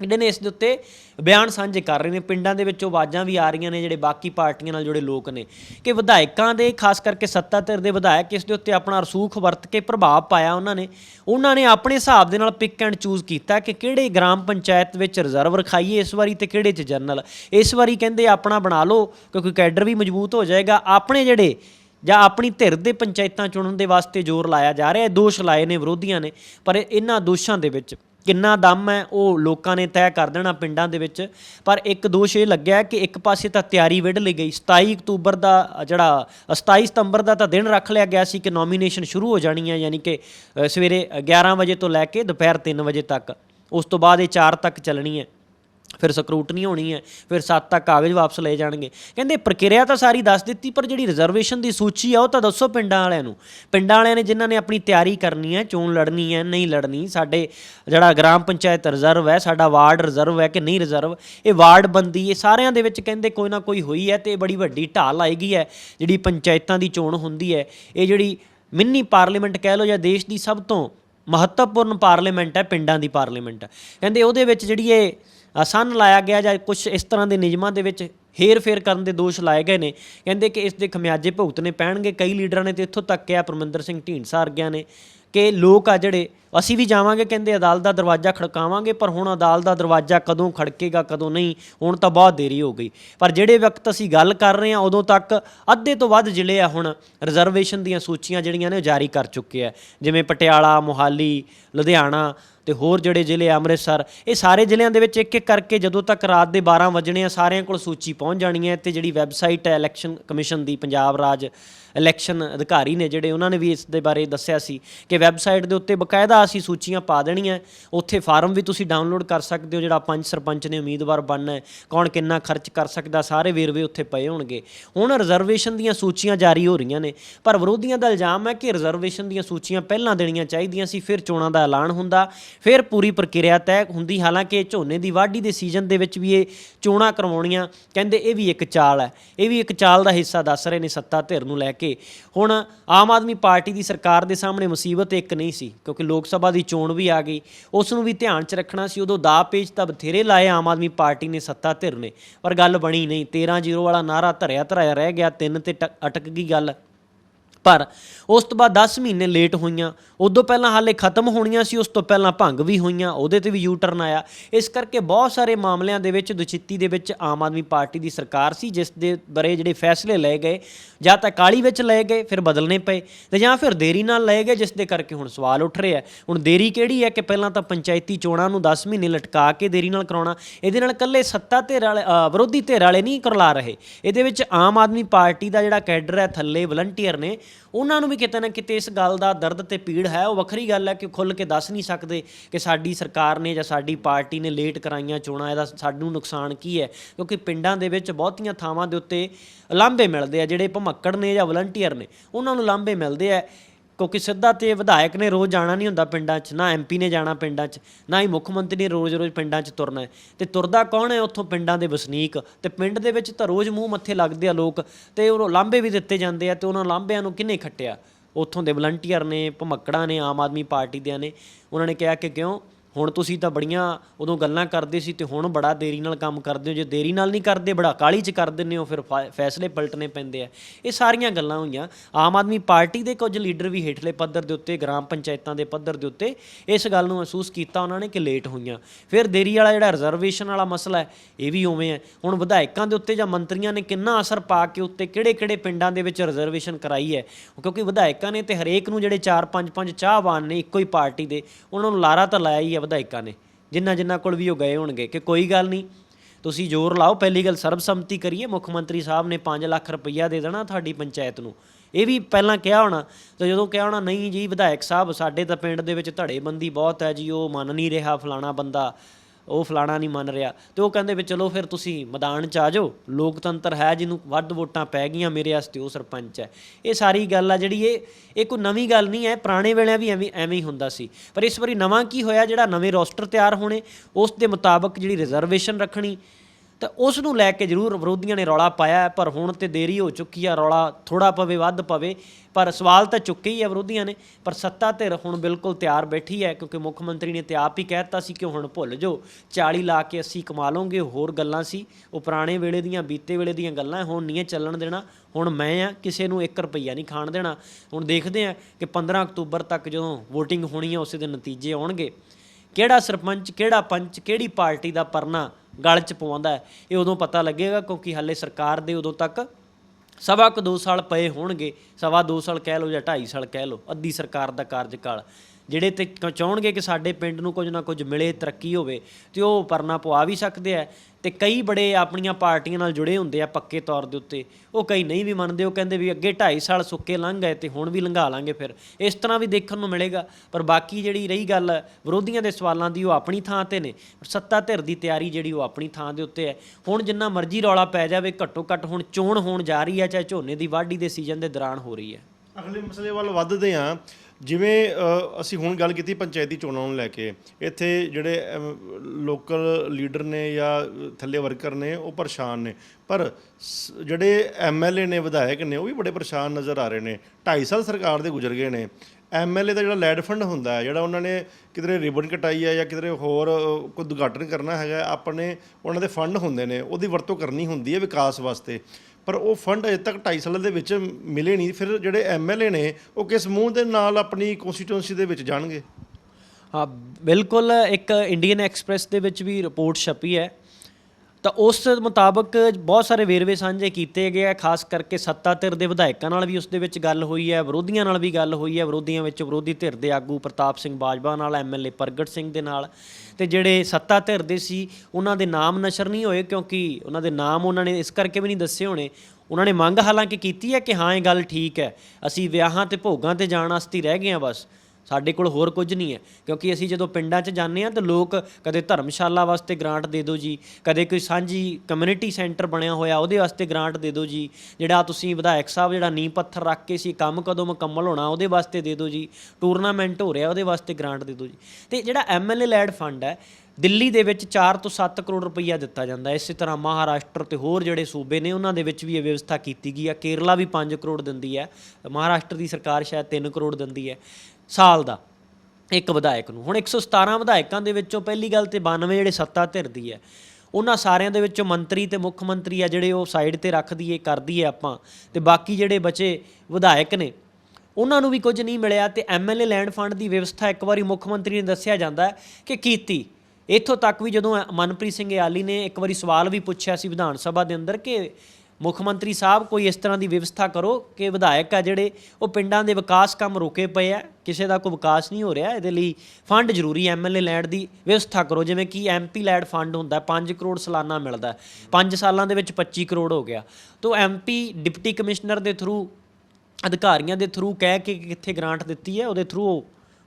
ਜਿਹੜੇ ਨੇ ਇਸ ਦੇ ਉੱਤੇ ਬਿਆਨ ਸਾਂਝੇ ਕਰ ਰਹੇ ਨੇ। ਪਿੰਡਾਂ ਦੇ ਵਿੱਚੋਂ ਆਵਾਜ਼ਾਂ ਵੀ ਆ ਰਹੀਆਂ ਨੇ ਜਿਹੜੇ ਬਾਕੀ ਪਾਰਟੀਆਂ ਨਾਲ ਜੁੜੇ ਲੋਕ ਨੇ। ਕਿ ਵਿਧਾਇਕਾਂ ਦੇ, ਖਾਸ ਕਰਕੇ ਸੱਤਾ ਧਿਰ ਦੇ ਵਿਧਾਇਕ ਇਸ ਦੇ ਉੱਤੇ ਆਪਣਾ ਰਸੂਖ ਵਰਤ ਕੇ ਪ੍ਰਭਾਵ ਪਾਇਆ ਉਹਨਾਂ ਨੇ। ਉਹਨਾਂ ਨੇ ਆਪਣੇ ਹਿਸਾਬ ਦੇ ਨਾਲ ਪਿਕ ਐਂਡ ਚੂਜ਼ ਕੀਤਾ ਕਿ ਕਿਹੜੇ ਗ੍ਰਾਮ ਪੰਚਾਇਤ ਵਿੱਚ ਰਿਜ਼ਰਵ ਰਖਾਈਏ, ਇਸ ਵਾਰੀ ਤੇ ਕਿਹੜੇ 'ਚ ਜਨਰਲ ਇਸ ਵਾਰੀ ਕਹਿੰਦੇ ਆਪਣਾ ਬਣਾ ਲਓ ਕਿਉਂਕਿ ਕੈਡਰ ਵੀ ਮਜ਼ਬੂਤ ਹੋ ਜਾਏਗਾ। ਆਪਣੇ ਜਿਹੜੇ ਜਾਂ ਆਪਣੀ ਧਿਰ ਦੇ ਪੰਚਾਇਤਾਂ ਚੁਣਨ ਦੇ ਵਾਸਤੇ ਜ਼ੋਰ ਲਾਇਆ ਜਾ ਰਿਹਾ ਹੈ ਦੋਸ਼ ਲਾਏ ਨੇ ਵਿਰੋਧੀਆਂ ਨੇ। ਪਰ ਇਹਨਾਂ ਦੋਸ਼ਾਂ ਦੇ ਵਿੱਚ ਕਿੰਨਾ ਦਮ ਹੈ, ਉਹ ਲੋਕਾਂ ਨੇ ਤੈਅ ਕਰ ਦੇਣਾ ਪਿੰਡਾਂ ਦੇ ਵਿੱਚ। ਪਰ ਇੱਕ ਦੋਸ਼ ਇਹ ਲੱਗਿਆ ਕਿ ਇੱਕ ਪਾਸੇ ਤਾਂ ਤਿਆਰੀ ਵਿੱਢ ਲਈ ਗਈ। 27 ਅਕਤੂਬਰ ਦਾ ਜਿਹੜਾ 27 ਸਤੰਬਰ ਦਾ ਤਾਂ ਦਿਨ ਰੱਖ ਲਿਆ ਗਿਆ ਸੀ ਕਿ ਨੋਮੀਨੇਸ਼ਨ ਸ਼ੁਰੂ ਹੋ ਜਾਣੀ ਹੈ ਯਾਨੀ ਕਿ ਸਵੇਰੇ 11 ਵਜੇ ਤੋਂ ਲੈ ਕੇ ਦੁਪਹਿਰ 3 ਵਜੇ ਤੱਕ। ਉਸ ਤੋਂ ਬਾਅਦ ਇਹ 4 ਤੱਕ ਚੱਲਣੀ ਹੈ। ਫਿਰ ਸਕਰੂਟਨੀ ਹੋਣੀ ਹੈ, ਫਿਰ 7 ਤੱਕ ਕਾਗਜ਼ ਵਾਪਸ ਲਏ ਜਾਣਗੇ। ਕਹਿੰਦੇ ਪ੍ਰਕਿਰਿਆ ਤਾਂ ਸਾਰੀ ਦੱਸ ਦਿੱਤੀ, ਪਰ ਜਿਹੜੀ ਰਿਜ਼ਰਵੇਸ਼ਨ ਦੀ ਸੂਚੀ ਆ, ਉਹ ਤਾਂ ਦੱਸੋ ਪਿੰਡਾਂ ਵਾਲਿਆਂ ਨੂੰ। ਪਿੰਡਾਂ ਵਾਲਿਆਂ ਨੇ ਜਿਨ੍ਹਾਂ ਨੇ ਆਪਣੀ ਤਿਆਰੀ ਕਰਨੀ ਹੈ, ਚੋਣ ਲੜਨੀ ਹੈ, ਨਹੀਂ ਲੜਨੀ, ਸਾਡੇ ਜਿਹੜਾ ਗ੍ਰਾਮ ਪੰਚਾਇਤ ਰਿਜ਼ਰਵ ਹੈ, ਸਾਡਾ ਵਾਰਡ ਰਿਜ਼ਰਵ ਹੈ ਕਿ ਨਹੀਂ ਰਿਜ਼ਰਵ ਇਹ ਵਾਰਡ ਬੰਦੀ, ਇਹ ਸਾਰਿਆਂ ਦੇ ਵਿੱਚ ਕਹਿੰਦੇ ਕੋਈ ਨਾ ਕੋਈ ਹੋਈ ਹੈ ਤੇ ਇਹ ਬੜੀ ਵੱਡੀ ਢਾਲ ਆਏਗੀ ਹੈ, ਜਿਹੜੀ ਪੰਚਾਇਤਾਂ ਦੀ ਚੋਣ ਹੁੰਦੀ ਹੈ। ਇਹ ਜਿਹੜੀ ਮਿੰਨੀ ਪਾਰਲੀਮੈਂਟ ਕਹਿ ਲਓ ਜਾਂ ਦੇਸ਼ ਦੀ ਸਭ ਤੋਂ ਮਹੱਤਵਪੂਰਨ ਪਾਰਲੀਮੈਂਟ ਹੈ, ਪਿੰਡਾਂ ਦੀ ਪਾਰਲੀਮੈਂਟ। ਕਹਿੰਦੇ ਉਹਦੇ ਵਿੱਚ ਜਿਹੜੀ ਇਹ ਆਸਨ ਲਾਇਆ ਗਿਆ ਜਾਂ ਕੁਝ ਇਸ ਤਰ੍ਹਾਂ ਦੇ ਨਿਯਮਾਂ ਦੇ ਵਿੱਚ ਹੇਰ ਫੇਰ ਕਰਨ ਦੇ ਦੋਸ਼ ਲਾਏ ਗਏ ਨੇ। ਕਹਿੰਦੇ ਕਿ ਇਸ ਦੇ ਖਮਿਆਜੇ ਭੁਗਤਣੇ ਪੈਣਗੇ। ਕਈ ਲੀਡਰਾਂ ਨੇ ਤੇ ਇੱਥੋਂ ਤੱਕ ਕਿਹਾ, ਪਰਮਿੰਦਰ ਸਿੰਘ ਢੀਂਡਸਾ ਵਰਗਿਆਂ ਨੇ ਕਿ ਲੋਕ ਆ ਜਿਹੜੇ, ਅਸੀਂ ਵੀ ਜਾਵਾਂਗੇ। ਕਹਿੰਦੇ, ਅਦਾਲਤ ਦਾ ਦਰਵਾਜ਼ਾ ਖੜਕਾਵਾਂਗੇ, ਪਰ ਹੁਣ ਅਦਾਲਤ ਦਾ ਦਰਵਾਜ਼ਾ ਕਦੋਂ ਖੜਕੇਗਾ, ਕਦੋਂ ਨਹੀਂ, ਹੁਣ ਤਾਂ ਬਹੁਤ ਦੇਰੀ ਹੋ ਗਈ। ਪਰ ਜਿਹੜੇ ਵਕਤ ਅਸੀਂ ਗੱਲ ਕਰ ਰਹੇ ਹਾਂ, ਉਦੋਂ ਤੱਕ ਅੱਧੇ ਤੋਂ ਵੱਧ ਜ਼ਿਲ੍ਹੇ ਆ ਹੁਣ ਰਿਜ਼ਰਵੇਸ਼ਨ ਦੀਆਂ ਸੂਚੀਆਂ ਜਿਹੜੀਆਂ ਨੇ ਉਹ ਜਾਰੀ ਕਰ ਚੁੱਕੇ ਆ। ਜਿਵੇਂ ਪਟਿਆਲਾ, ਮੋਹਾਲੀ, ਲੁਧਿਆਣਾ ਤੇ ਹੋਰ ਜਿਹੜੇ ਜ਼ਿਲ੍ਹੇ ਆ, ਅੰਮ੍ਰਿਤਸਰ ਇਹ ਸਾਰੇ ਜ਼ਿਲ੍ਹਿਆਂ ਦੇ ਵਿੱਚ ਇੱਕ ਇੱਕ ਕਰਕੇ ਜਦੋਂ ਤੱਕ ਰਾਤ ਦੇ 12 ਵਜਣੇ ਆ ਸਾਰਿਆਂ ਕੋਲ ਸੂਚੀ ਪਹੁੰਚ ਜਾਣੀ ਹੈ। ਤੇ ਜਿਹੜੀ ਵੈਬਸਾਈਟ ਹੈ ਇਲੈਕਸ਼ਨ ਕਮਿਸ਼ਨ ਦੀ ਪੰਜਾਬ ਰਾਜ ਇਲੈਕਸ਼ਨ ਅਧਿਕਾਰੀ ਨੇ ਜਿਹੜੇ ਉਹਨਾਂ ਨੇ ਵੀ ਇਸ ਦੇ ਬਾਰੇ ਦੱਸਿਆ ਸੀ ਕਿ ਵੈਬਸਾਈਟ ਦੇ ਉੱਤੇ ਬਕਾਇਦਾ ਅਸੀਂ ਸੂਚੀਆਂ ਪਾ ਦੇਣੀਆਂ। ਉੱਥੇ ਫਾਰਮ ਵੀ ਤੁਸੀਂ ਡਾਊਨਲੋਡ ਕਰ ਸਕਦੇ ਹੋ ਜਿਹੜਾ ਪੰਜ ਸਰਪੰਚ ਨੇ ਉਮੀਦਵਾਰ ਬਣਨਾ ਹੈ ਕੌਣ ਕਿੰਨਾ ਖਰਚ ਕਰ ਸਕਦਾ ਸਾਰੇ ਵੇਰਵੇ ਉੱਥੇ ਪਏ ਹੋਣਗੇ। ਹੁਣ ਰਿਜ਼ਰਵੇਸ਼ਨ ਦੀਆਂ ਸੂਚੀਆਂ ਜਾਰੀ ਹੋ ਰਹੀਆਂ ਨੇ ਪਰ ਵਿਰੋਧੀਆਂ ਦਾ ਇਲਜ਼ਾਮ ਹੈ ਕਿ ਰਿਜ਼ਰਵੇਸ਼ਨ ਦੀਆਂ ਸੂਚੀਆਂ ਪਹਿਲਾਂ ਦੇਣੀਆਂ ਚਾਹੀਦੀਆਂ ਸੀ ਫਿਰ ਚੋਣਾਂ ਦਾ ਐਲਾਨ ਹੁੰਦਾ। ਫਿਰ ਪੂਰੀ ਪ੍ਰਕਿਰਿਆ ਤੈਅ ਹੁੰਦੀ। ਹਾਲਾਂਕਿ ਝੋਨੇ ਦੀ ਵਾਢੀ ਦੇ ਸੀਜ਼ਨ ਦੇ ਵਿੱਚ ਵੀ ਇਹ ਚੋਣਾਂ ਕਰਵਾਉਣੀਆਂ, ਕਹਿੰਦੇ ਇਹ ਵੀ ਇੱਕ ਚਾਲ ਹੈ। ਇਹ ਵੀ ਇੱਕ ਚਾਲ ਦਾ ਹਿੱਸਾ ਦੱਸ ਰਹੇ ਨੇ ਸੱਤਾ ਧਿਰ ਨੂੰ ਲੈ ਕੇ। ਹੁਣ ਆਮ ਆਦਮੀ ਪਾਰਟੀ ਦੀ ਸਰਕਾਰ ਦੇ ਸਾਹਮਣੇ ਮੁਸੀਬਤ ਇੱਕ ਨਹੀਂ ਸੀ, ਕਿਉਂਕਿ ਲੋਕ ਸਭਾ ਦੀ ਚੋਣ ਵੀ ਆ ਗਈ। ਉਸ ਨੂੰ ਵੀ ਧਿਆਨ 'ਚ ਰੱਖਣਾ ਸੀ, ਉਦੋਂ ਦਾ ਪੇਜ ਤਾਂ ਬਥੇਰੇ ਲਾਏ ਆਮ ਆਦਮੀ ਪਾਰਟੀ ਨੇ ਸੱਤਾ ਧਿਰ ਨੇ, ਪਰ ਗੱਲ ਬਣੀ ਨਹੀਂ। 13-0 ਵਾਲਾ ਨਾਰਾ ਧਰਿਆ ਧਰਿਆ ਰਹਿ ਗਿਆ, ਤਿੰਨ ਤੇ ਟ- ਅਟਕ ਗਈ ਗੱਲ। ਪਰ ਉਸ ਤੋਂ ਬਾਅਦ 10 ਮਹੀਨੇ ਲੇਟ ਹੋਈਆਂ। ਉਦੋਂ ਪਹਿਲਾਂ ਹਾਲੇ ਖਤਮ ਹੋਣੀਆਂ ਸੀ, ਉਸ ਤੋਂ ਪਹਿਲਾਂ ਭੰਗ ਵੀ ਹੋਈਆਂ, ਉਹਦੇ ਤੇ ਵੀ ਯੂ ਟਰਨ ਆਇਆ। ਇਸ ਕਰਕੇ ਬਹੁਤ ਸਾਰੇ ਮਾਮਲਿਆਂ ਦੇ ਵਿੱਚ ਦੁਚਿੱਤੀ ਦੇ ਵਿੱਚ ਆਮ ਆਦਮੀ ਪਾਰਟੀ ਦੀ ਸਰਕਾਰ ਸੀ, ਜਿਸ ਦੇ ਬਾਰੇ ਜਿਹੜੇ ਫੈਸਲੇ ਲਏ ਗਏ, ਜਾਂ ਤਾਂ ਕਾਲੀ ਵਿੱਚ ਲਏ ਗਏ, ਫਿਰ ਬਦਲਣੇ ਪਏ, ਤੇ ਜਾਂ ਫਿਰ ਦੇਰੀ ਨਾਲ ਲਏ ਗਏ, ਜਿਸ ਦੇ ਕਰਕੇ ਹੁਣ ਸਵਾਲ ਉੱਠ ਰਿਹਾ ਹੁਣ ਦੇਰੀ ਕਿਹੜੀ ਹੈ ਕਿ ਪਹਿਲਾਂ ਤਾਂ ਪੰਚਾਇਤੀ ਚੋਣਾਂ ਨੂੰ 10 ਮਹੀਨੇ ਲਟਕਾ ਕੇ ਦੇਰੀ ਨਾਲ ਕਰਾਉਣਾ, ਇਹਦੇ ਨਾਲ ਕੱਲੇ ਸੱਤਾ ਧਿਰ ਵਾਲੇ ਵਿਰੋਧੀ ਧਿਰ ਵਾਲੇ ਨਹੀਂ ਕਰਲਾ ਰਹੇ। ਇਹਦੇ ਵਿੱਚ ਆਮ ਆਦਮੀ ਪਾਰਟੀ ਦਾ ਜਿਹੜਾ ਕੈਡਰ ਹੈ, ਥੱਲੇ ਵਲੰਟੀਅਰ ਨੇ ਉਹਨਾਂ ਨੂੰ ਵੀ ਕਿਤੇ ਨਾ ਕਿਤੇ ਇਸ ਗੱਲ ਦਾ ਦਰਦ ਤੇ ਪੀੜ ਹੈ। ਉਹ ਵੱਖਰੀ ਗੱਲ ਹੈ ਕਿ ਖੁੱਲ ਕੇ ਦੱਸ ਨਹੀਂ ਸਕਦੇ ਕਿ ਸਾਡੀ ਸਰਕਾਰ ਨੇ ਜਾਂ ਸਾਡੀ ਪਾਰਟੀ ਨੇ ਲੇਟ ਕਰਾਈਆਂ ਚੋਣਾਂ, ਇਹਦਾ ਸਾਨੂੰ ਨੁਕਸਾਨ ਕੀ ਹੈ? ਕਿਉਂਕਿ ਪਿੰਡਾਂ ਦੇ ਵਿੱਚ ਬਹੁਤੀਆਂ ਥਾਵਾਂ ਦੇ ਉੱਤੇ ਲਾਂਭੇ ਮਿਲਦੇ ਆ, ਜਿਹੜੇ ਭਮੱਕੜ ਨੇ ਜਾਂ ਵਲੰਟੀਅਰ ਨੇ, ਉਹਨਾਂ ਨੂੰ ਲਾਂਭੇ ਮਿਲਦੇ ਆ। ਕਿਉਂਕਿ ਸਿੱਧਾ ਤੇ ਵਿਧਾਇਕ ਨੇ ਰੋਜ਼ ਜਾਣਾ ਨਹੀਂ ਹੁੰਦਾ ਪਿੰਡਾਂ 'ਚ, ਨਾ ਐਮਪੀ ਨੇ ਜਾਣਾ ਪਿੰਡਾਂ 'ਚ, ਨਾ ਹੀ ਮੁੱਖ ਮੰਤਰੀ ਨੇ ਰੋਜ਼-ਰੋਜ਼ ਪਿੰਡਾਂ 'ਚ ਤੁਰਨਾ ਹੈ। ਤੇ ਤੁਰਦਾ ਕੌਣ ਹੈ ਉੱਥੋਂ ਪਿੰਡਾਂ ਦੇ ਵਸਨੀਕ? ਤੇ ਪਿੰਡ ਦੇ ਵਿੱਚ ਤਾਂ ਰੋਜ਼ ਮੂੰਹ ਮੱਥੇ ਲੱਗਦੇ ਆ ਲੋਕ, ਤੇ ਉਹ ਲਾਂਭੇ ਵੀ ਦਿੱਤੇ ਜਾਂਦੇ ਆ ਤੇ ਉਹਨਾਂ ਲਾਂਭਿਆਂ ਨੂੰ ਕਿੰਨੇ ਖੱਟਿਆ? ਉੱਥੋਂ ਦੇ ਵਲੰਟੀਅਰ ਨੇ, ਭਮੱਕੜਾਂ ਨੇ, ਆਮ ਆਦਮੀ ਪਾਰਟੀ ਦਿਆਂ ਨੇ। ਉਹਨਾਂ ਨੇ ਕਿਹਾ ਕਿ ਕਿਉਂ? ਹੁਣ ਤੁਸੀਂ ਤਾਂ ਬੜੀਆਂ ਉਦੋਂ ਗੱਲਾਂ ਕਰਦੇ ਸੀ ਤੇ ਹੁਣ ਬੜਾ ਦੇਰੀ ਨਾਲ ਕੰਮ ਕਰਦੇ ਹੋ। ਜੇ ਦੇਰੀ ਨਾਲ ਨਹੀਂ ਕਰਦੇ, ਬੜਾ ਕਾਲੀ ਚ ਕਰ ਦਿੰਦੇ ਹੋ, ਫਿਰ ਫਾ- ਫੈਸਲੇ ਪਲਟਣੇ ਪੈਂਦੇ ਆ। ਇਹ ਸਾਰੀਆਂ ਗੱਲਾਂ ਹੋਈਆਂ। ਆਮ ਆਦਮੀ ਪਾਰਟੀ ਦੇ ਕੁਝ ਲੀਡਰ ਵੀ ਹੇਠਲੇ ਪੱਧਰ ਦੇ ਉੱਤੇ, ਗ੍ਰਾਮ ਪੰਚਾਇਤਾਂ ਦੇ ਪੱਧਰ ਦੇ ਉੱਤੇ ਇਸ ਗੱਲ ਨੂੰ ਮਹਿਸੂਸ ਕੀਤਾ ਉਹਨਾਂ ਨੇ ਕਿ ਲੇਟ ਹੋਈਆਂ। ਫਿਰ ਦੇਰੀ ਵਾਲਾ ਜਿਹੜਾ ਰਿਜ਼ਰਵੇਸ਼ਨ ਵਾਲਾ ਮਸਲਾ ਹੈ, ਇਹ ਵੀ ਉਵੇਂ ਹੈ। ਹੁਣ ਵਿਧਾਇਕਾਂ ਦੇ ਉੱਤੇ ਜਾਂ ਮੰਤਰੀਆਂ ਨੇ ਕਿੰਨਾ ਅਸਰ ਪਾ ਕੇ ਉੱਤੇ ਕਿਹੜੇ-ਕਿਹੜੇ ਪਿੰਡਾਂ ਦੇ ਵਿੱਚ ਰਿਜ਼ਰਵੇਸ਼ਨ ਕਰਾਈ ਹੈ? ਕਿਉਂਕਿ ਵਿਧਾਇਕਾਂ ਨੇ ਤੇ ਹਰੇਕ ਨੂੰ ਜਿਹੜੇ 4-5-5 ਚਾਹਵਾਨ ਨੇ ਇੱਕੋ ਹੀ ਪਾਰਟੀ ਦੇ, ਉਹਨਾਂ ਨੂੰ ਲਾਰਾ ਤਾਂ ਲਾਇਆ ਹੀ ਹੈ ਵਿਧਾਇਕਾਂ ਨੇ ਜਿੰਨਾ ਜਿਨ੍ਹਾਂ ਕੋਲ ਵੀ ਉਹ ਗਏ ਹੋਣਗੇ, ਕਿ ਕੋਈ ਗੱਲ ਨਹੀਂ, ਤੁਸੀਂ ਜ਼ੋਰ ਲਾਓ, ਪਹਿਲੀ ਗੱਲ ਸਰਬਸੰਮਤੀ ਕਰੀਏ, ਮੁੱਖ ਮੰਤਰੀ ਸਾਹਿਬ ਨੇ 5 ਲੱਖ ਰੁਪਈਆ ਦੇ ਦੇਣਾ ਤੁਹਾਡੀ ਪੰਚਾਇਤ ਨੂੰ। ਇਹ ਵੀ ਪਹਿਲਾਂ ਕਿਹਾ ਹੋਣਾ, ਤੇ ਜਦੋਂ ਕਿਹਾ ਹੋਣਾ, ਨਹੀਂ ਜੀ, ਵਿਧਾਇਕ ਸਾਹਿਬ, ਸਾਡੇ ਤਾਂ ਪਿੰਡ ਦੇ ਵਿੱਚ ਧੜੇਬੰਦੀ ਬਹੁਤ ਹੈ ਜੀ, ਉਹ ਮੰਨ ਨਹੀਂ ਰਿਹਾ ਫਲਾਣਾ ਬੰਦਾ ਉਹ ਫਲਾਣਾ ਨਹੀਂ ਮੰਨ ਰਿਹਾ ਤੇ ਉਹ ਕਹਿੰਦੇ ਵੀ ਚਲੋ ਫਿਰ ਤੁਸੀਂ ਮੈਦਾਨ 'ਚ ਆ ਜਾਓ, ਲੋਕਤੰਤਰ ਹੈ ਜਿਹਨੂੰ ਵੱਧ ਵੋਟਾਂ ਪੈ ਗਈਆਂ ਮੇਰੇ ਵਾਸਤੇ, ਉਹ ਸਰਪੰਚ ਹੈ। ਇਹ ਸਾਰੀ ਗੱਲ ਆ ਜਿਹੜੀ ਇਹ ਇਹ ਕੋਈ ਨਵੀਂ ਗੱਲ ਨਹੀਂ ਹੈ, ਪੁਰਾਣੇ ਵੇਲਿਆਂ ਵੀ ਐਵੇਂ ਐਵੇਂ ਹੀ ਹੁੰਦਾ ਸੀ। ਪਰ ਇਸ ਵਾਰੀ ਨਵਾਂ ਕੀ ਹੋਇਆ ਜਿਹੜਾ ਨਵੇਂ ਰੋਸਟਰ ਤਿਆਰ ਹੋਣੇ, ਉਸ ਦੇ ਮੁਤਾਬਕ ਜਿਹੜੀ ਰਿਜ਼ਰਵੇਸ਼ਨ ਰੱਖਣੀ ਤਾਂ ਉਸ ਨੂੰ ਲੈ ਕੇ ਜ਼ਰੂਰ ਵਿਰੋਧੀਆਂ ਨੇ ਰੌਲਾ ਪਾਇਆ ਪਰ ਹੁਣ ਤੇ ਦੇਰੀ ਹੋ ਚੁੱਕੀ ਆ, ਰੌਲਾ ਥੋੜਾ ਪਵੇ, ਵੱਧ ਪਵੇ। ਪਰ ਸਵਾਲ ਤਾਂ ਚੁੱਕੇ ਹੀ ਆ ਵਿਰੋਧੀਆਂ ਨੇ, ਪਰ ਸੱਤਾ ਧਿਰ ਹੁਣ ਬਿਲਕੁਲ ਤਿਆਰ ਬੈਠੀ ਹੈ, ਕਿਉਂਕਿ ਮੁੱਖ ਮੰਤਰੀ ਨੇ ਤੇ ਆਪ ਹੀ ਕਹਿਤਾ ਸੀ ਕਿ ਹੁਣ ਭੁੱਲ ਜਾਓ। 40 ਲਾ ਕੇ 80 ਕਮਾ ਲਓਗੇ ਹੋਰ ਗੱਲਾਂ ਸੀ। ਉਹ ਪੁਰਾਣੇ ਵੇਲੇ ਦੀਆਂ, ਬੀਤੇ ਵੇਲੇ ਦੀਆਂ ਗੱਲਾਂ, ਹੁਣ ਨਹੀਂ ਚੱਲਣ ਦੇਣਾ। ਹੁਣ ਮੈਂ ਆ, ਕਿਸੇ ਨੂੰ 1 ਰੁਪਈਆ ਨਹੀਂ ਖਾਣ ਦੇਣਾ। ਹੁਣ ਦੇਖਦੇ ਆ ਕਿ 15 ਅਕਤੂਬਰ ਤੱਕ ਜਦੋਂ VOTING ਹੋਣੀ ਹੈ ਉਸੇ ਦੇ ਨਤੀਜੇ ਆਉਣਗੇ। ਕਿਹੜਾ ਸਰਪੰਚ, ਕਿਹੜਾ ਪੰਚ, ਕਿਹੜੀ ਪਾਰਟੀ ਦਾ ਪਰਨਾ ਗਲ 'ਚ ਪਵਾਉਂਦਾ ਹੈ। ਇਹ ਉਦੋਂ ਪਤਾ ਲੱਗੇਗਾ ਕਿਉਂਕਿ ਹਾਲੇ ਸਰਕਾਰ ਦੇ ਉਦੋਂ ਤੱਕ ਸਵਾ ਕੁ 2 ਸਾਲ ਪਏ ਹੋਣਗੇ। ਸਵਾ 2 ਸਾਲ ਕਹਿ ਲਓ ਜਾਂ 2.5 ਸਾਲ ਕਹਿ ਲਓ, ਅੱਧੀ ਸਰਕਾਰ ਦਾ ਕਾਰਜਕਾਲ। ਜਿਹੜੇ ਤੇ ਕ- ਚਾਹੁੰਣਗੇ ਕਿ ਸਾਡੇ ਪਿੰਡ ਨੂੰ ਕੁਝ ਨਾ ਕੁਝ ਮਿਲੇ, ਤਰੱਕੀ ਹੋਵੇ, ਤੇ ਉਹ ਪਰਨਾ ਪਵਾ ਵੀ ਸਕਦੇ ਆ। ਤੇ ਕਈ ਬੜੇ ਆਪਣੀਆਂ ਪਾਰਟੀਆਂ ਨਾਲ ਜੁੜੇ ਹੁੰਦੇ ਆ ਪੱਕੇ ਤੌਰ ਦੇ ਉੱਤੇ। ਉਹ ਕਈ ਨਹੀਂ ਵੀ ਮੰਨਦੇ, ਉਹ ਕਹਿੰਦੇ ਵੀ ਅੱਗੇ 2.5 ਸਾਲ ਸੁੱਕੇ ਲੰਘ ਗਏ ਤੇ ਹੁਣ ਵੀ ਲੰਘਾ ਲਾਂਗੇ ਫਿਰ। ਇਸ ਤਰ੍ਹਾਂ ਵੀ ਦੇਖਣ ਨੂੰ ਮਿਲੇਗਾ। ਪਰ ਬਾਕੀ ਜਿਹੜੀ ਰਹੀ ਗੱਲ ਵਿਰੋਧੀਆਂ ਦੇ ਸਵਾਲਾਂ ਦੀ, ਉਹ ਆਪਣੀ ਥਾਂ ਤੇ ਨੇ। ਸੱਤਾ ਧਿਰ ਦੀ ਤਿਆਰੀ ਜਿਹੜੀ, ਉਹ ਆਪਣੀ ਥਾਂ ਦੇ ਉੱਤੇ ਹੈ। ਹੁਣ ਜਿੰਨਾ ਮਰਜ਼ੀ ਰੌਲਾ ਪੈ ਜਾਵੇ, ਘੱਟੋ ਘੱਟ ਹੁਣ ਚੋਣ ਹੋਣ ਜਾ ਰਹੀ ਹੈ, ਚਾਹੇ ਝੋਨੇ ਦੀ ਵਾਢੀ ਦੇ ਸੀਜ਼ਨ ਦੇ ਦੌਰਾਨ ਹੋ ਰਹੀ ਹੈ। ਅਗਲੇ ਮਸਲੇ ਵੱਲ ਵੱਧਦੇ ਹਾਂ। ਜਿਵੇਂ ਅ, ਅਸੀਂ ਹੁਣ ਗੱਲ ਕੀਤੀ ਪੰਚਾਇਤੀ ਚੋਣਾਂ ਨੂੰ ਲੈ ਕੇ ਇੱਥੇ ਜਿਹੜੇ ਲੋਕਲ ਲੀਡਰ ਨੇ ਜਾਂ ਥੱਲੇ ਵਰਕਰ ਨੇ ਉਹ ਪਰੇਸ਼ਾਨ ਨੇ। ਪਰ ਸ- ਜਿਹੜੇ ਐਮਐਲਏ ਨੇ ਵਿਧਾਇਕ ਨੇ ਉਹ ਵੀ ਬੜੇ ਪਰੇਸ਼ਾਨ ਨਜ਼ਰ ਆ ਰਹੇ ਨੇ। 2.5 ਸਾਲ ਸਰਕਾਰ ਦੇ ਗੁਜ਼ਰ ਗਏ ਨੇ। ਐਮਐਲਏ ਦਾ ਜਿਹੜਾ ਲੈਡ ਫੰਡ ਹੁੰਦਾ ਹੈ ਜਿਹੜਾ ਉਹਨਾਂ ਨੇ ਕਿਧਰੇ ਰਿਬਨ ਕਟਾਈ ਹੈ ਜਾਂ ਕਿਧਰੇ ਹੋਰ ਅ, ਕੋਈ ਉਦਘਾਟਨ ਕਰਨਾ ਹੈਗਾ ਆਪਣੇ ਉਹਨਾਂ ਦੇ ਫੰਡ ਹੁੰਦੇ ਨੇ ਉਹਦੀ ਵਰਤੋਂ ਕਰਨੀ ਹੁੰਦੀ ਹੈ ਵਿਕਾਸ ਵਾਸਤੇ। ਪਰ ਉਹ ਫੰਡ ਅਜੇ ਤੱਕ 2.5 ਸਾਲਾਂ ਦੇ ਵਿੱਚ ਮਿਲੇ ਨਹੀਂ। ਫਿਰ ਜਿਹੜੇ ਐਮਐਲਏ ਨੇ, ਉਹ ਕਿਸ ਮੂੰਹ ਦੇ ਨਾਲ ਆਪਣੀ ਕਨਸਟੀਟੂਐਂਸੀ ਦੇ ਵਿੱਚ ਜਾਣਗੇ? ਹਾਂ, ਬਿਲਕੁਲ ਇੱਕ ਇੰਡੀਅਨ ਐਕਸਪ੍ਰੈਸ ਦੇ ਵਿੱਚ ਵੀ ਰਿਪੋਰਟ ਛਪੀ ਹੈ। ਤਾਂ ਉਸ ਮੁਤਾਬਕ ਬਹੁਤ ਸਾਰੇ ਵੇਰਵੇ ਸਾਂਝੇ ਕੀਤੇ ਗਏ ਆ, ਖਾਸ ਕਰਕੇ ਸੱਤਾ ਧਿਰ ਦੇ ਵਿਧਾਇਕਾਂ ਨਾਲ ਵੀ ਉਸ ਦੇ ਵਿੱਚ ਗੱਲ ਹੋਈ ਹੈ, ਵਿਰੋਧੀਆਂ ਨਾਲ ਵੀ ਗੱਲ ਹੋਈ ਹੈ, ਵਿਰੋਧੀਆਂ ਵਿੱਚ ਵਿਰੋਧੀ ਧਿਰ ਦੇ ਆਗੂ ਪ੍ਰਤਾਪ ਸਿੰਘ ਬਾਜਵਾ ਨਾਲ ਐਮਐਲਏ ਪ੍ਰਗਟ ਸਿੰਘ ਦੇ ਨਾਲ ਤੇ ਜਿਹੜੇ ਸੱਤਾ ਧਿਰ ਦੇ ਸੀ, ਉਹਨਾਂ ਦੇ ਨਾਮ ਨਸ਼ਰ ਨਹੀਂ ਹੋਏ ਕਿਉਂਕਿ ਉਹਨਾਂ ਦੇ ਨਾਮ ਉਹਨਾਂ ਨੇ ਇਸ ਕਰਕੇ ਵੀ ਨਹੀਂ ਦੱਸੇ ਹੋਣੇ। ਉਹਨਾਂ ਨੇ ਮੰਗ ਹਾਲਾਂਕਿ ਕੀਤੀ ਹੈ ਕਿ ਹਾਂ, ਇਹ ਗੱਲ ਠੀਕ ਹੈ, ਅਸੀਂ ਵਿਆਹਾਂ ਤੇ ਭੋਗਾਂ ਤੇ ਜਾਣ ਵਾਸਤੇ ਹੀ ਰਹਿ ਗਏ ਹਾਂ ਬਸ। ਸਾਡੇ ਕੋਲ ਹੋਰ ਕੁਝ ਨਹੀਂ ਹੈ, ਕਿਉਂਕਿ ਅਸੀਂ ਜਦੋਂ ਪਿੰਡਾਂ 'ਚ ਜਾਂਦੇ ਆ ਤਾਂ ਲੋਕ ਕਦੇ ਧਰਮਸ਼ਾਲਾ ਵਾਸਤੇ ਗ੍ਰਾਂਟ ਦੇ ਦਿਓ ਜੀ, ਕਦੇ ਕੋਈ ਸਾਂਝੀ ਕਮਿਊਨਿਟੀ ਸੈਂਟਰ ਬਣਿਆ ਹੋਇਆ ਉਹਦੇ ਵਾਸਤੇ ਗ੍ਰਾਂਟ ਦੇ ਦਿਓ ਜੀ, ਜਿਹੜਾ ਤੁਸੀਂ ਵਿਧਾਇਕ ਸਾਹਿਬ ਜਿਹੜਾ ਨੀਂਹ ਪੱਥਰ ਰੱਖ ਕੇ ਸੀ, ਕੰਮ ਕਦੋਂ ਮੁਕੰਮਲ ਹੋਣਾ ਉਹਦੇ ਵਾਸਤੇ ਦੇ ਦਿਓ ਜੀ ਟੂਰਨਾਮੈਂਟ ਹੋ ਰਿਹਾ ਉਹਦੇ ਵਾਸਤੇ ਗ੍ਰਾਂਟ ਦੇ ਦਿਓ ਜੀ। ਤੇ ਜਿਹੜਾ ਐਮਐਲਏ ਲੈਡ ਫੰਡ ਹੈ, ਦਿੱਲੀ ਦੇ ਵਿੱਚ 4 ਤੋਂ 7 ਕਰੋੜ ਰੁਪਈਆ ਦਿੱਤਾ ਜਾਂਦਾ, ਇਸੇ ਤਰ੍ਹਾਂ ਮਹਾਰਾਸ਼ਟਰ ਤੇ ਹੋਰ ਜਿਹੜੇ ਸੂਬੇ ਨੇ ਉਹਨਾਂ ਦੇ ਵਿੱਚ ਵੀ ਇਹ ਵਿਵਸਥਾ ਕੀਤੀ ਗਈ ਆ ਕੇਰਲਾ ਵੀ 5 ਕਰੋੜ ਦਿੰਦੀ ਹੈ, ਮਹਾਰਾਸ਼ਟਰ ਦੀ ਸਰਕਾਰ ਸ਼ਾਇਦ 3 ਕਰੋੜ ਦਿੰਦੀ ਹੈ। ਸਾਲ ਦਾ, ਇੱਕ ਵਿਧਾਇਕ ਨੂੰ। ਹੁਣ 117 ਵਿਧਾਇਕਾਂ ਦੇ ਵਿੱਚੋਂ ਪਹਿਲੀ ਗੱਲ ਤੇ 92 ਜਿਹੜੇ ਸੱਤਾ ਧਿਰ ਦੀ ਹੈ, ਉਹਨਾਂ ਸਾਰਿਆਂ ਦੇ ਵਿੱਚੋਂ ਮੰਤਰੀ ਤੇ ਮੁੱਖ ਮੰਤਰੀ ਆ ਜਿਹੜੇ ਉਹ ਸਾਈਡ ਤੇ ਰੱਖ ਦਈਏ ਕਰ ਦਈਏ ਆਪਾਂ, ਤੇ ਬਾਕੀ ਜਿਹੜੇ ਬਚੇ ਵਿਧਾਇਕ ਨੇ, ਉਹਨਾਂ ਨੂੰ ਵੀ ਕੁਝ ਨਹੀਂ ਮਿਲਿਆ ਤੇ ਐਮਐਲਏ ਲੈਂਡ ਫੰਡ ਦੀ ਵਿਵਸਥਾ ਇੱਕ ਵਾਰੀ ਮੁੱਖ ਮੰਤਰੀ ਨੇ ਦੱਸਿਆ ਜਾਂਦਾ ਕਿ ਕੀਤੀ। ਇੱਥੋਂ ਤੱਕ ਵੀ ਜਦੋਂ ਮਨਪ੍ਰੀਤ ਸਿੰਘ ਯਾਲੀ ਨੇ ਇੱਕ ਵਾਰੀ ਸਵਾਲ ਵੀ ਪੁੱਛਿਆ ਸੀ ਵਿਧਾਨ ਸਭਾ ਦੇ ਅੰਦਰ ਕਿ ਮੁੱਖ ਮੰਤਰੀ ਸਾਹਿਬ ਕੋਈ ਇਸ ਤਰ੍ਹਾਂ ਦੀ ਵਿਵਸਥਾ ਕਰੋ ਕਿ ਵਿਧਾਇਕ ਆ ਜਿਹੜੇ ਉਹ ਪਿੰਡਾਂ ਦੇ ਵਿਕਾਸ ਕੰਮ ਰੋਕੇ ਪਏ ਆ, ਕਿਸੇ ਦਾ ਕੋਈ ਵਿਕਾਸ ਨਹੀਂ ਹੋ ਰਿਹਾ, ਇਹਦੇ ਲਈ ਫੰਡ ਜ਼ਰੂਰੀ ਐਮਐਲਏ ਲੈਂਡ ਦੀ ਵਿਵਸਥਾ ਕਰੋ, ਜਿਵੇਂ ਕਿ ਐਮਪੀ ਲੈਂਡ ਫੰਡ ਹੁੰਦਾ 5 ਕਰੋੜ ਸਾਲਾਨਾ ਮਿਲਦਾ 5 ਸਾਲਾਂ ਦੇ ਵਿੱਚ 25 ਕਰੋੜ ਹੋ ਗਿਆ। ਤੋਂ ਐਮਪੀ ਡਿਪਟੀ ਕਮਿਸ਼ਨਰ ਦੇ ਥਰੂ ਅਧਿਕਾਰੀਆਂ ਦੇ ਥਰੂ ਕਹਿ ਕੇ ਕਿੱਥੇ ਗ੍ਰਾਂਟ ਦਿੱਤੀ ਹੈ, ਉਹਦੇ ਥਰੂ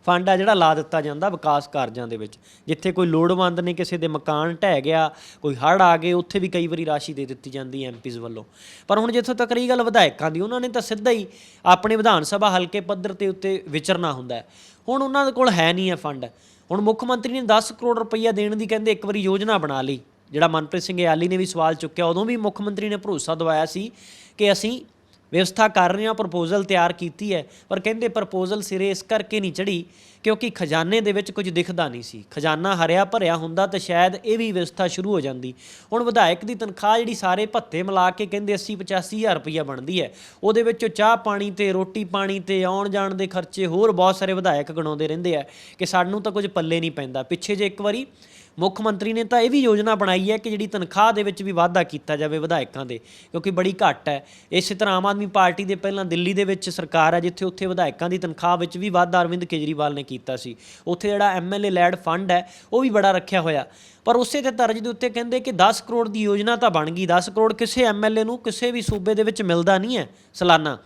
ਫੰਡ ਆ ਜਿਹੜਾ ਲਾ ਦਿੱਤਾ ਜਾਂਦਾ ਵਿਕਾਸ ਕਾਰਜਾਂ ਦੇ ਵਿੱਚ। ਜਿੱਥੇ ਕੋਈ ਲੋੜਵੰਦ ਨੇ ਕਿਸੇ ਦੇ ਮਕਾਨ ਢਹਿ ਗਿਆ, ਕੋਈ ਹੜ੍ਹ ਆ ਗਏ, ਉੱਥੇ ਵੀ ਕਈ ਵਾਰੀ ਰਾਸ਼ੀ ਦੇ ਦਿੱਤੀ ਜਾਂਦੀ ਐਮਪੀਜ਼ ਵੱਲੋਂ। ਪਰ ਹੁਣ ਜਿੱਥੋਂ ਤੱਕ ਰਹੀ ਗੱਲ ਵਿਧਾਇਕਾਂ ਦੀ, ਉਹਨਾਂ ਨੇ ਤਾਂ ਸਿੱਧਾ ਹੀ ਆਪਣੇ ਵਿਧਾਨ ਸਭਾ ਹਲਕੇ ਪੱਧਰ ਤੇ ਉੱਤੇ ਵਿਚਰਨਾ ਹੁੰਦਾ ਹੈ। ਹੁਣ ਉਹਨਾਂ ਦੇ ਕੋਲ ਹੈ ਨਹੀਂ ਹੈ ਫੰਡ। ਹੁਣ ਮੁੱਖ ਮੰਤਰੀ ਨੇ 10 ਕਰੋੜ ਰੁਪਈਆ ਦੇਣ ਦੀ ਕਹਿੰਦੇ ਇੱਕ ਵਾਰੀ ਯੋਜਨਾ ਬਣਾ ਲਈ। ਜਿਹੜਾ ਮਨਪ੍ਰੀਤ ਸਿੰਘ ਯਾਲੀ ਨੇ ਵੀ ਸਵਾਲ ਚੁੱਕਿਆ, ਉਦੋਂ ਵੀ ਮੁੱਖ ਮੰਤਰੀ ਨੇ ਭਰੋਸਾ ਦਵਾਇਆ ਸੀ ਕਿ ਅਸੀਂ ਵਿਵਸਥਾ ਕਰ ਰਹੇ ਹਾਂ ਪ੍ਰਪੋਜ਼ਲ ਤਿਆਰ ਕੀਤੀ ਹੈ, ਪਰ ਕਹਿੰਦੇ ਪ੍ਰਪੋਜ਼ਲ ਸਿਰੇ ਇਸ ਕਰਕੇ ਨਹੀਂ ਚੜੀ ਕਿਉਂਕਿ ਖਜ਼ਾਨੇ ਦੇ ਵਿੱਚ ਕੁਝ ਦਿਖਦਾ ਨਹੀਂ ਸੀ। ਖਜ਼ਾਨਾ ਹਰਿਆ ਭਰਿਆ ਹੁੰਦਾ ਤਾਂ ਸ਼ਾਇਦ ਇਹ ਵੀ ਵਿਵਸਥਾ ਸ਼ੁਰੂ ਹੋ ਜਾਂਦੀ। ਹੁਣ ਵਿਧਾਇਕ ਦੀ ਤਨਖਾਹ ਜਿਹੜੀ ਸਾਰੇ ਭੱਤੇ ਮਿਲਾ ਕੇ ਕਹਿੰਦੇ 80 85000 ਰੁਪਈਆ ਬਣਦੀ ਹੈ, ਉਹਦੇ ਵਿੱਚੋਂ ਚਾਹ ਪਾਣੀ ਤੇ ਰੋਟੀ ਪਾਣੀ ਤੇ ਆਉਣ ਜਾਣ ਦੇ ਖਰਚੇ ਹੋਰ ਬਹੁਤ ਸਾਰੇ ਵਿਧਾਇਕ ਗਣਾਉਂਦੇ ਰਹਿੰਦੇ ਆ ਕਿ ਸਾਨੂੰ ਤਾਂ ਕੁਝ ਪੱਲੇ ਨਹੀਂ ਪੈਂਦਾ। ਪਿੱਛੇ ਜੇ ਇੱਕ ਵਾਰੀ ਮੁੱਖ ਮੰਤਰੀ ਨੇ ਤਾਂ ਇਹ ਵੀ ਯੋਜਨਾ ਬਣਾਈ ਹੈ ਕਿ ਜਿਹੜੀ ਤਨਖਾਹ ਦੇ ਵਿੱਚ ਵੀ ਵਾਧਾ ਕੀਤਾ ਜਾਵੇ ਵਿਧਾਇਕਾਂ ਦੇ, ਕਿਉਂਕਿ ਬੜੀ ਘੱਟ ਹੈ। ਇਸੇ ਤਰ੍ਹਾਂ ਆਮ ਆਦਮੀ ਪਾਰਟੀ ਦੇ ਪਹਿਲਾਂ ਦਿੱਲੀ ਦੇ ਵਿੱਚ ਸਰਕਾਰ ਹੈ, ਜਿੱਥੇ ਉੱਥੇ ਵਿਧਾਇਕਾਂ ਦੀ ਤਨਖਾਹ ਵਿੱਚ ਵੀ ਵਾਧਾ ਅਰਵਿੰਦ ਕੇਜਰੀਵਾਲ ਨੇ ਕੀਤਾ ਸੀ। ਉੱਥੇ ਜਿਹੜਾ ਐਮਐਲਏ ਲੈਡ ਫੰਡ ਹੈ, ਉਹ ਵੀ ਬੜਾ ਰੱਖਿਆ ਹੋਇਆ। ਪਰ ਉਸੇ ਤੇ ਤਰਜ ਦੇ ਉੱਤੇ ਕਹਿੰਦੇ ਕਿ 10 ਕਰੋੜ ਦੀ ਯੋਜਨਾ ਤਾਂ ਬਣ ਗਈ 10 ਕਰੋੜ ਕਿਸੇ ਐਮਐਲਏ ਨੂੰ ਕਿਸੇ ਵੀ ਸੂਬੇ ਦੇ ਵਿੱਚ ਮਿਲਦਾ ਨਹੀਂ ਹੈ, ਸਾਲਾਨਾ।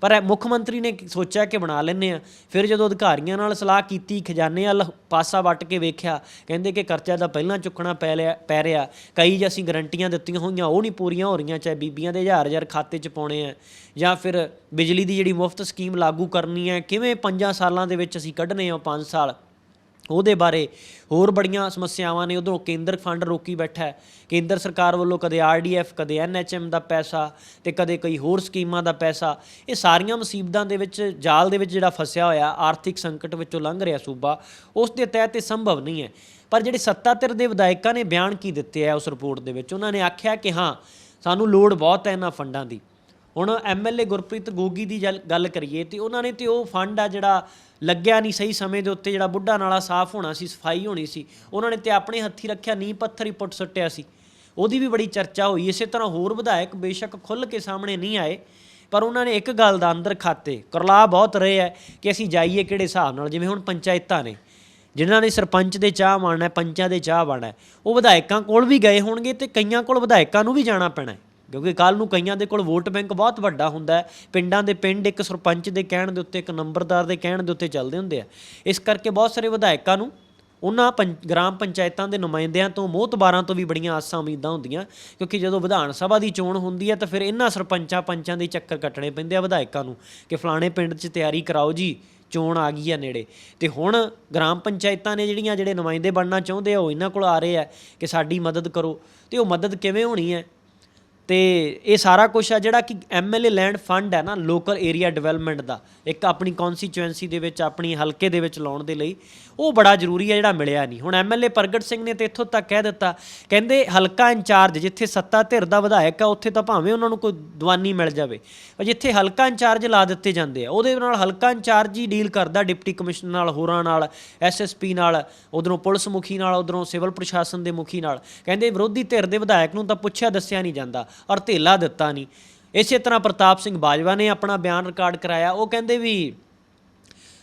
ਪਰ ਮੁੱਖ ਮੰਤਰੀ ਨੇ ਸੋਚਿਆ ਕਿ ਬਣਾ ਲੈਂਦੇ ਆ ਫਿਰ ਜਦੋਂ ਅਧਿਕਾਰੀਆਂ ਨਾਲ ਸਲਾਹ ਕੀਤੀ, ਖਜ਼ਾਨੇ ਵੱਲ ਪਾਸਾ ਵੱਟ ਕੇ ਵੇਖਿਆ, ਕਹਿੰਦੇ ਕਿ ਕਰਜ਼ਾ ਤਾਂ ਪਹਿਲਾਂ ਚੁੱਕਣਾ ਪੈ ਲਿਆ, ਪੈ ਰਿਹਾ। ਕਈ ਜੇ ਅਸੀਂ ਗਰੰਟੀਆਂ ਦਿੱਤੀਆਂ ਹੋਈਆਂ, ਉਹ ਨਹੀਂ ਪੂਰੀਆਂ ਹੋ ਰਹੀਆਂ, ਚਾਹੇ ਬੀਬੀਆਂ ਦੇ ਹਜ਼ਾਰ ਹਜ਼ਾਰ ਖਾਤੇ 'ਚ ਪਾਉਣੇ ਆ, ਜਾਂ ਫਿਰ ਬਿਜਲੀ ਦੀ ਜਿਹੜੀ ਮੁਫਤ ਸਕੀਮ ਲਾਗੂ ਕਰਨੀ ਹੈ, ਕਿਵੇਂ 5 ਸਾਲਾਂ ਦੇ ਵਿੱਚ ਅਸੀਂ ਕੱਢਨੇ ਆ 5 ਸਾਲ? ਉਹਦੇ ਬਾਰੇ ਹੋਰ ਬੜੀਆਂ ਸਮੱਸਿਆਵਾਂ ਨੇ। ਉਧਰੋਂ ਕੇਂਦਰ ਫੰਡ ਰੋਕੀ ਬੈਠਾ ਹੈ। ਕੇਂਦਰ ਸਰਕਾਰ ਵੱਲੋਂ ਕਦੇ ਆਰਡੀਐਫ ਕਦੇ ਐਨਐਚਐਮ ਦਾ ਪੈਸਾ ਤੇ ਕਦੇ ਕਈ ਹੋਰ ਸਕੀਮਾਂ ਦਾ ਪੈਸਾ। ਇਹ ਸਾਰੀਆਂ ਮੁਸੀਬਤਾਂ ਦੇ ਵਿੱਚ, ਜਾਲ ਦੇ ਵਿੱਚ ਜਿਹੜਾ ਫਸਿਆ ਹੋਇਆ, ਆਰਥਿਕ ਸੰਕਟ ਵਿੱਚੋਂ ਲੰਘ ਰਿਹਾ ਸੂਬਾ, ਉਸ ਦੇ ਤਹਿਤ ਇਹ ਸੰਭਵ ਨਹੀਂ ਹੈ। ਪਰ ਜਿਹੜੇ ਸੱਤਾ ਧਿਰ ਦੇ ਵਿਧਾਇਕਾਂ ਨੇ ਬਿਆਨ ਕੀ ਦਿੱਤੇ ਆ ਉਸ ਰਿਪੋਰਟ ਦੇ ਵਿੱਚ, ਉਹਨਾਂ ਨੇ ਆਖਿਆ ਕਿ ਹਾਂ, ਸਾਨੂੰ ਲੋੜ ਬਹੁਤ ਹੈ ਇਹਨਾਂ ਫੰਡਾਂ ਦੀ। ਹੁਣ ਐਮਐਲਏ ਗੁਰਪ੍ਰੀਤ ਗੋਗੀ ਦੀ ਜਲ- ਗੱਲ ਕਰੀਏ ਤੇ ਉਹਨਾਂ ਨੇ ਤੇ ਉਹ ਫੰਡ ਆ ਜਿਹੜਾ ਲੱਗਿਆ ਨਹੀਂ ਸਹੀ ਸਮੇਂ ਦੇ ਉੱਤੇ ਜਿਹੜਾ ਬੁੱਢਾ ਨਾਲਾ ਸਾਫ਼ ਹੋਣਾ ਸੀ, ਸਫ਼ਾਈ ਹੋਣੀ ਸੀ, ਉਹਨਾਂ ਨੇ ਤੇ ਆਪਣੇ ਹੱਥੀ ਰੱਖਿਆ ਨੀ ਪੱਥਰ ਹੀ ਪੁੱਟ ਸੁੱਟਿਆ ਸੀ। ਉਹਦੀ ਵੀ ਬੜੀ ਚਰਚਾ ਹੋਈ, ਇਸੇ ਤਰ੍ਹਾਂ ਹੋਰ ਵਿਧਾਇਕ ਬੇਸ਼ੱਕ ਖੁੱਲ ਕੇ ਸਾਹਮਣੇ ਨਹੀਂ ਆਏ, ਪਰ ਉਹਨਾਂ ਨੇ ਇੱਕ ਗੱਲ ਦਾ ਅੰਦਰ ਖਾਤੇ ਕਰਲਾ ਬਹੁਤ ਰਹੇ ਹੈ ਕਿ ਅਸੀਂ ਜਾਈਏ ਕਿਹੜੇ ਹਿਸਾਬ ਨਾਲ, ਜਿਵੇਂ ਹੁਣ ਪੰਚਾਇਤਾਂ ਨੇ, ਜਿਨ੍ਹਾਂ ਨੇ ਸਰਪੰਚ ਦੇ ਚਾਹ ਮਾਣਨਾ ਪੰਚਾਂ ਦੇ ਚਾਹ ਬਾਣਾ ਉਹ ਵਿਧਾਇਕਾਂ ਕੋਲ ਵੀ ਗਏ ਹੋਣਗੇ ਤੇ ਕਈਆਂ ਕੋਲ ਵਿਧਾਇਕਾਂ ਨੂੰ ਵੀ ਜਾਣਾ ਪੈਣਾ ਕਿਉਂਕਿ ਕੱਲ ਨੂੰ ਕਈਆਂ ਦੇ ਕੋਲ ਵੋਟ ਬੈਂਕ ਬਹੁਤ ਵੱਡਾ ਹੁੰਦਾ ਹੈ। ਪਿੰਡਾਂ ਦੇ ਪਿੰਡ ਇੱਕ ਸਰਪੰਚ ਦੇ ਕਹਿਣ ਦੇ ਉੱਤੇ, ਇੱਕ ਨੰਬਰਦਾਰ ਦੇ ਕਹਿਣ ਦੇ ਉੱਤੇ ਚੱਲਦੇ ਹੁੰਦੇ ਆ। ਇਸ ਕਰਕੇ ਬਹੁਤ ਸਾਰੇ ਵਿਧਾਇਕਾਂ ਨੂੰ ਉਹਨਾਂ ਪੰ- ਗ੍ਰਾਮ ਪੰਚਾਇਤਾਂ ਦੇ ਨੁਮਾਇੰਦਿਆਂ ਤੋਂ, ਮੋਹਤਬਾਰਾਂ ਤੋਂ ਵੀ ਬੜੀਆਂ ਆਸਾਂ ਉਮੀਦਾਂ ਹੁੰਦੀਆਂ। ਕਿਉਂਕਿ ਜਦੋਂ ਵਿਧਾਨ ਸਭਾ ਦੀ ਚੋਣ ਹੁੰਦੀ ਹੈ ਤਾਂ ਫਿਰ ਇਹਨਾਂ ਸਰਪੰਚਾਂ ਪੰਚਾਂ ਦੇ ਚੱਕਰ ਕੱਟਣੇ ਪੈਂਦੇ ਆ ਵਿਧਾਇਕਾਂ ਨੂੰ ਕਿ ਫਲਾਣੇ ਪਿੰਡ 'ਚ ਤਿਆਰੀ ਕਰਾਓ ਜੀ, ਚੋਣ ਆ ਗਈ ਆ ਨੇੜੇ। ਤੇ ਹੁਣ ਗ੍ਰਾਮ ਪੰਚਾਇਤਾਂ ਨੇ ਜਿਹੜੀਆਂ, ਜਿਹੜੇ ਨੁਮਾਇੰਦੇ ਬਣਨਾ ਚਾਹੁੰਦੇ ਆ, ਉਹ ਇਹਨਾਂ ਕੋਲ ਆ ਰਹੇ ਆ ਕਿ ਸਾਡੀ ਮਦਦ ਕਰੋ। ਤੇ ਉਹ ਮਦਦ ਕਿਵੇਂ ਹੋਣੀ ਹੈ? ਤੇ ਇਹ ਸਾਰਾ ਕੁਝ ਆ ਜਿਹੜਾ ਕਿ ਐਮਐਲਏ ਲੈਂਡ ਫੰਡ ਹੈ ਨਾ ਲੋਕਲ ਏਰੀਆ ਡਿਵੈਲਪਮੈਂਟ ਦਾ, ਇੱਕ ਆਪਣੀ ਕਨਸਟੀਚੁਐਂਸੀ ਦੇ ਵਿੱਚ, ਆਪਣੀ ਹਲਕੇ ਦੇ ਵਿੱਚ ਲਾਉਣ ਦੇ ਲਈ, ਉਹ ਬੜਾ ਜ਼ਰੂਰੀ ਹੈ ਜਿਹੜਾ ਮਿਲਿਆ ਨਹੀਂ। ਹੁਣ ਐਮਐਲਏ ਪ੍ਰਗਟ ਸਿੰਘ ਨੇ ਤੇ ਇੱਥੋਂ ਤੱਕ ਕਹਿ ਦਿੱਤਾ, ਕਹਿੰਦੇ ਹਲਕਾ ਇੰਚਾਰਜ ਜਿੱਥੇ ਸੱਤਾ ਧਿਰ ਦਾ ਵਿਧਾਇਕ ਆ, ਉੱਥੇ ਤਾਂ ਭਾਵੇਂ ਉਹਨਾਂ ਨੂੰ ਕੋਈ ਦਵਾਨੀ ਮਿਲ ਜਾਵੇ, ਪਰ ਜਿੱਥੇ ਹਲਕਾ ਇੰਚਾਰਜ ਲਾ ਦਿੱਤੇ ਜਾਂਦੇ ਆ, ਉਹਦੇ ਨਾਲ ਹਲਕਾ ਇੰਚਾਰਜ ਹੀ ਡੀਲ ਕਰਦਾ ਡਿਪਟੀ ਕਮਿਸ਼ਨਰ ਨਾਲ, ਹੋਰਾਂ ਨਾਲ ਐਸਐਸਪੀ ਨਾਲ, ਉਧਰੋਂ ਪੁਲਿਸ ਮੁਖੀ ਨਾਲ, ਉਧਰੋਂ ਸਿਵਲ ਪ੍ਰਸ਼ਾਸਨ ਦੇ ਮੁਖੀ ਨਾਲ। ਕਹਿੰਦੇ ਵਿਰੋਧੀ ਧਿਰ ਦੇ ਵਿਧਾਇਕ ਨੂੰ ਤਾਂ ਪੁੱਛਿਆ ਦੱਸਿਆ ਨਹੀਂ ਜਾਂਦਾ। ਔਰ ਧੇਲਾ ਦਿੱਤਾ ਨਹੀਂ। ਇਸੇ ਤਰ੍ਹਾਂ ਪ੍ਰਤਾਪ ਸਿੰਘ ਬਾਜਵਾ ਨੇ ਆਪਣਾ ਬਿਆਨ ਰਿਕਾਰਡ ਕਰਾਇਆ। ਉਹ ਕਹਿੰਦੇ ਵੀ,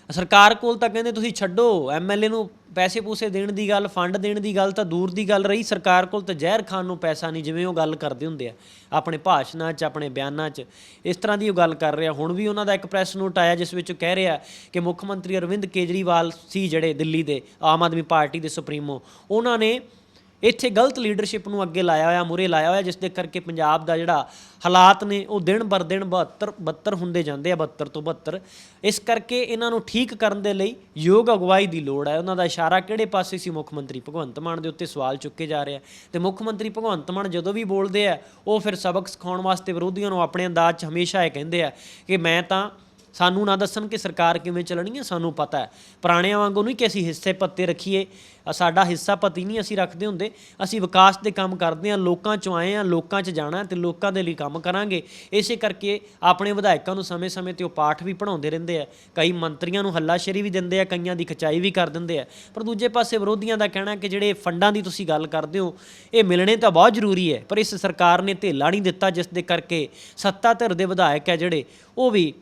ਸਰਕਾਰ ਕੋਲ ਤਾਂ ਕਹਿੰਦੇ ਤੁਸੀਂ ਛੱਡੋ ਐਮਐਲਏ ਨੂੰ ਪੈਸੇ ਪੂਸੇ ਦੇਣ ਦੀ ਗੱਲ, ਫੰਡ ਦੇਣ ਦੀ ਗੱਲ ਤਾਂ ਦੂਰ ਦੀ ਗੱਲ ਰਹੀ। ਸਰਕਾਰ ਕੋਲ ਤਾਂ ਜ਼ਹਿਰ ਖਾਨ ਨੂੰ ਪੈਸਾ ਨਹੀਂ, ਜਿਵੇਂ ਉਹ ਗੱਲ ਕਰਦੇ ਹੁੰਦੇ ਆ, ਆਪਣੇ ਭਾਸ਼ਣਾਂ 'ਚ, ਆਪਣੇ ਬਿਆਨਾਂ 'ਚ। ਇਸ ਤਰ੍ਹਾਂ ਦੀ ਉਹ ਗੱਲ ਕਰ ਰਿਹਾ। ਹੁਣ ਵੀ ਉਹਨਾਂ ਦਾ ਇੱਕ ਪ੍ਰੈਸ ਨੋਟ ਆਇਆ, ਜਿਸ ਵਿੱਚ ਉਹ ਕਹਿ ਰਿਹਾ ਕਿ ਮੁੱਖ ਮੰਤਰੀ ਅਰਵਿੰਦ ਕੇਜਰੀਵਾਲ ਸੀ ਜਿਹੜੇ ਦਿੱਲੀ ਦੇ ਆਮ ਆਦਮੀ ਪਾਰਟੀ ਦੇ ਸੁਪਰੀਮੋ। ਉਹਨਾਂ ਨੇ ਇੱਥੇ ਗਲਤ ਲੀਡਰਸ਼ਿਪ ਨੂੰ ਅੱਗੇ ਲਾਇਆ ਹੋਇਆ, ਮੁਰੇ ਲਾਇਆ ਹੋਇਆ ਜਿਸ ਦੇ ਕਰਕੇ ਪੰਜਾਬ ਦਾ ਜਿਹੜਾ ਹਾਲਾਤ ਨੇ, ਉਹ ਦਿਨ ਬਰ ਦਿਨ 72 72 ਹੁੰਦੇ ਜਾਂਦੇ ਆ 72 ਤੋਂ 72 ਇਸ ਕਰਕੇ ਇਹਨਾਂ ਨੂੰ ਠੀਕ ਕਰਨ ਦੇ ਲਈ ਯੋਗ ਅਗਵਾਈ ਦੀ ਲੋੜ ਹੈ। ਉਹਨਾਂ ਦਾ ਇਸ਼ਾਰਾ ਕਿਹੜੇ ਪਾਸੇ ਸੀ? ਮੁੱਖ ਮੰਤਰੀ ਭਗਵੰਤ ਮਾਨ ਦੇ ਉੱਤੇ ਸਵਾਲ ਚੁੱਕੇ ਜਾ ਰਹੇ ਆ। ਤੇ ਮੁੱਖ ਮੰਤਰੀ ਭਗਵੰਤ ਮਾਨ ਜਦੋਂ ਵੀ ਬੋਲਦੇ ਆ, ਉਹ ਫਿਰ ਸਬਕ ਸਿਖਾਉਣ ਵਾਸਤੇ ਵਿਰੋਧੀਆਂ ਨੂੰ ਆਪਣੇ ਅੰਦਾਜ਼ 'ਚ ਹਮੇਸ਼ਾ ਇਹ ਕਹਿੰਦੇ ਆ ਕਿ ਮੈਂ ਤਾਂ ਸਾਨੂੰ ਨਾ ਦੱਸਣ ਕਿ ਸਰਕਾਰ ਕਿਵੇਂ ਚੱਲਣੀ ਹੈ, ਸਾਨੂੰ ਪਤਾ ਹੈ। ਪੁਰਾਣਿਆਂ ਵਾਂਗੂ ਨਹੀਂ ਕਿ ਅਸੀਂ ਹਿੱਸੇ ਪੱਤੇ ਰੱਖੀਏ। ਸਾਡਾ ਹਿੱਸਾ ਪਤੀ ਨਹੀਂ ਅਸੀਂ ਰੱਖਦੇ ਹੁੰਦੇ। ਅਸੀਂ ਵਿਕਾਸ ਦੇ ਕੰਮ ਕਰਦੇ ਹਾਂ, ਲੋਕਾਂ ਚੋਂ ਆਏ ਹਾਂ, ਲੋਕਾਂ 'ਚ ਜਾਣਾ ਤੇ ਲੋਕਾਂ ਦੇ ਲਈ ਕੰਮ ਕਰਾਂਗੇ। ਇਸੇ ਕਰਕੇ ਆਪਣੇ ਵਿਧਾਇਕਾਂ ਨੂੰ ਸਮੇਂ-ਸਮੇਂ ਤੇ ਉਹ ਪਾਠ ਵੀ ਪੜਾਉਂਦੇ ਰਹਿੰਦੇ ਆ। ਕਈ ਮੰਤਰੀਆਂ ਨੂੰ ਹੱਲਾਸ਼ੇਰੀ ਵੀ ਦਿੰਦੇ ਆ, ਕਈਆਂ ਦੀ ਖਚਾਈ ਵੀ ਕਰ ਦਿੰਦੇ ਆ। ਪਰ ਦੂਜੇ ਪਾਸੇ ਵਿਰੋਧੀਆਂ ਦਾ ਕਹਿਣਾ ਕਿ ਜਿਹੜੇ ਫੰਡਾਂ ਦੀ ਤੁਸੀਂ ਗੱਲ ਕਰਦੇ ਹੋ, ਇਹ ਮਿਲਣੇ ਤਾਂ ਬਹੁਤ ਜ਼ਰੂਰੀ ਹੈ, ਪਰ ਇਸ ਸਰਕਾਰ ਨੇ ਧੇਲਾ ਨਹੀਂ ਦਿੱਤਾ, ਜਿਸ ਦੇ ਕਰਕੇ ਸੱਤਾ ਧਿਰ ਦੇ ਵਿਧਾਇਕ ਹੈ ਜਿਹੜੇ, ਉਹ ਵੀ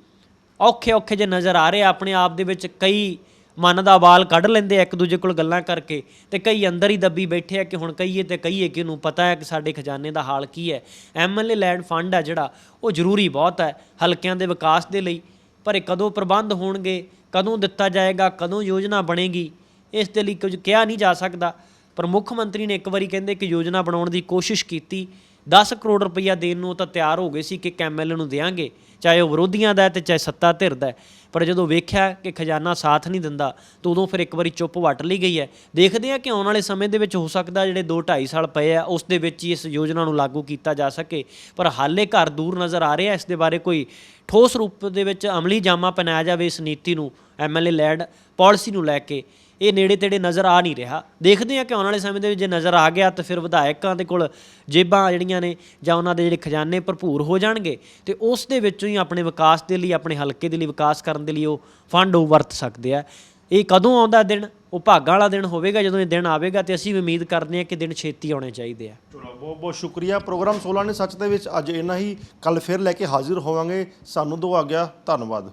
ਔਖੇ ਔਖੇ ਜੇ ਨਜ਼ਰ ਆ ਰਹੇ ਆ, ਆਪਣੇ ਆਪ ਦੇ ਵਿੱਚ ਕਈ ਮਨ ਦਾ ਵਾਲ ਕੱਢ ਲੈਂਦੇ ਇੱਕ ਦੂਜੇ ਕੋਲ ਗੱਲਾਂ ਕਰਕੇ ਤੇ ਕਈ ਅੰਦਰ ਹੀ ਦੱਬੀ ਬੈਠੇ ਆ ਕਿ ਹੁਣ ਕਹੀਏ ਤੇ ਕਹੀਏ ਕਿ ਨੂੰ ਪਤਾ ਹੈ ਕਿ ਸਾਡੇ ਖਜ਼ਾਨੇ ਦਾ ਹਾਲ ਕੀ ਹੈ। ਐਮਐਲਏ ਲੈਂਡ ਫੰਡ ਆ ਜਿਹੜਾ, ਉਹ ਜ਼ਰੂਰੀ ਬਹੁਤ ਹੈ ਹਲਕਿਆਂ ਦੇ ਵਿਕਾਸ ਦੇ ਲਈ। ਪਰ ਇਹ ਕਦੋਂ ਪ੍ਰਬੰਧ ਹੋਣਗੇ, ਕਦੋਂ ਦਿੱਤਾ ਜਾਏਗਾ, ਕਦੋਂ ਯੋਜਨਾ ਬਣੇਗੀ, ਇਸ ਦੇ ਲਈ ਕੁਝ ਕਿਹਾ ਨਹੀਂ ਜਾ ਸਕਦਾ। ਪਰ ਮੁੱਖ ਮੰਤਰੀ ਨੇ ਇੱਕ ਵਾਰੀ ਕਹਿੰਦੇ ਕਿ ਯੋਜਨਾ ਬਣਾਉਣ ਦੀ ਕੋਸ਼ਿਸ਼ ਕੀਤੀ। 10 ਕਰੋੜ ਰੁਪਈਆ ਦੇਣ ਨੂੰ ਤਾਂ ਤਿਆਰ ਹੋ ਗਏ ਸੀ ਕਿ ਐਮਐਲਏ ਨੂੰ ਦੇਾਂਗੇ ਚਾਹੇ ਉਹ ਵਿਰੋਧੀਆਂ ਦਾ ਹੈ ਤੇ ਚਾਹੇ ਸੱਤਾ ਧਿਰ ਦਾ ਪਰ ਜਦੋਂ ਵੇਖਿਆ ਕਿ ਖਜ਼ਾਨਾ ਸਾਥ ਨਹੀਂ ਦਿੰਦਾ, ਤਾਂ ਉਦੋਂ ਫਿਰ ਇੱਕ ਵਾਰੀ ਚੁੱਪ ਵੱਟ ਲਈ ਗਈ ਹੈ। ਦੇਖਦੇ ਆ ਕਿ ਆਉਣ ਵਾਲੇ ਸਮੇਂ ਦੇ ਵਿੱਚ ਹੋ ਸਕਦਾ ਜਿਹੜੇ 2 2.5 ਸਾਲ ਪਏ ਆ, ਉਸ ਦੇ ਵਿੱਚ ਹੀ ਇਸ ਯੋਜਨਾ ਨੂੰ ਲਾਗੂ ਕੀਤਾ ਜਾ ਸਕੇ। ਪਰ ਹਾਲੇ ਘਰ ਦੂਰ ਨਜ਼ਰ ਆ ਰਿਹਾ ਇਸ ਦੇ ਬਾਰੇ ਕੋਈ ਠੋਸ ਰੂਪ ਦੇ ਵਿੱਚ ਅਮਲੀ ਜਾਮਾ ਪਹਿਨਾਇਆ ਜਾਵੇ ਇਸ ਨੀਤੀ ਨੂੰ ਐਮਐਲਏ ਲੈਡ, ਪਾਲਿਸੀ ਨੂੰ ਲੈ ਕੇ। ਇਹ ਨੇੜੇ ਤੇੜੇ ਨਜ਼ਰ ਆ ਨਹੀਂ ਰਿਹਾ। ਦੇਖਦੇ ਆ ਕਿ ਆਉਣ ਵਾਲੇ ਸਮੇਂ ਦੇ ਵਿੱਚ ਜੇ ਨਜ਼ਰ ਆ ਗਿਆ ਤਾਂ ਫਿਰ ਵਿਧਾਇਕਾਂ ਦੇ ਕੋਲ ਜੇਬਾਂ ਜਿਹੜੀਆਂ ਨੇ ਜਾਂ ਉਹਨਾਂ ਦੇ ਜਿਹੜੇ ਖਜ਼ਾਨੇ ਭਰਪੂਰ ਹੋ ਜਾਣਗੇ ਤੇ ਉਸ ਦੇ ਵਿੱਚੋਂ ਹੀ ਆਪਣੇ ਵਿਕਾਸ ਦੇ ਲਈ, ਆਪਣੇ ਹਲਕੇ ਦੇ ਲਈ, ਵਿਕਾਸ ਕਰਨ ਦੇ ਲਈ ਉਹ ਫੰਡ ਉਹ ਵਰਤ ਸਕਦੇ ਆ। ਇਹ ਕਦੋਂ ਆਉਂਦਾ ਦਿਨ? ਉਹ ਭਾਗਾਂ ਵਾਲਾ ਦਿਨ ਹੋਵੇਗਾ ਜਦੋਂ ਇਹ ਦਿਨ ਆਵੇਗਾ ਤੇ ਅਸੀਂ ਵੀ ਉਮੀਦ ਕਰਦੇ ਹਾਂ ਕਿ ਦਿਨ ਛੇਤੀ ਆਉਣੇ ਚਾਹੀਦੇ ਆ। ਚਲੋ, ਬਹੁਤ ਬਹੁਤ ਸ਼ੁਕਰੀਆ। ਪ੍ਰੋਗਰਾਮ 16 ਨੇ ਸੱਚ ਦੇ ਵਿੱਚ ਅੱਜ ਇੰਨਾ ਹੀ। ਕੱਲ ਫਿਰ ਲੈ ਕੇ ਹਾਜ਼ਰ ਹੋਵਾਂਗੇ। ਸਾਨੂੰ ਦੋ ਆ ਗਿਆ। ਧੰਨਵਾਦ।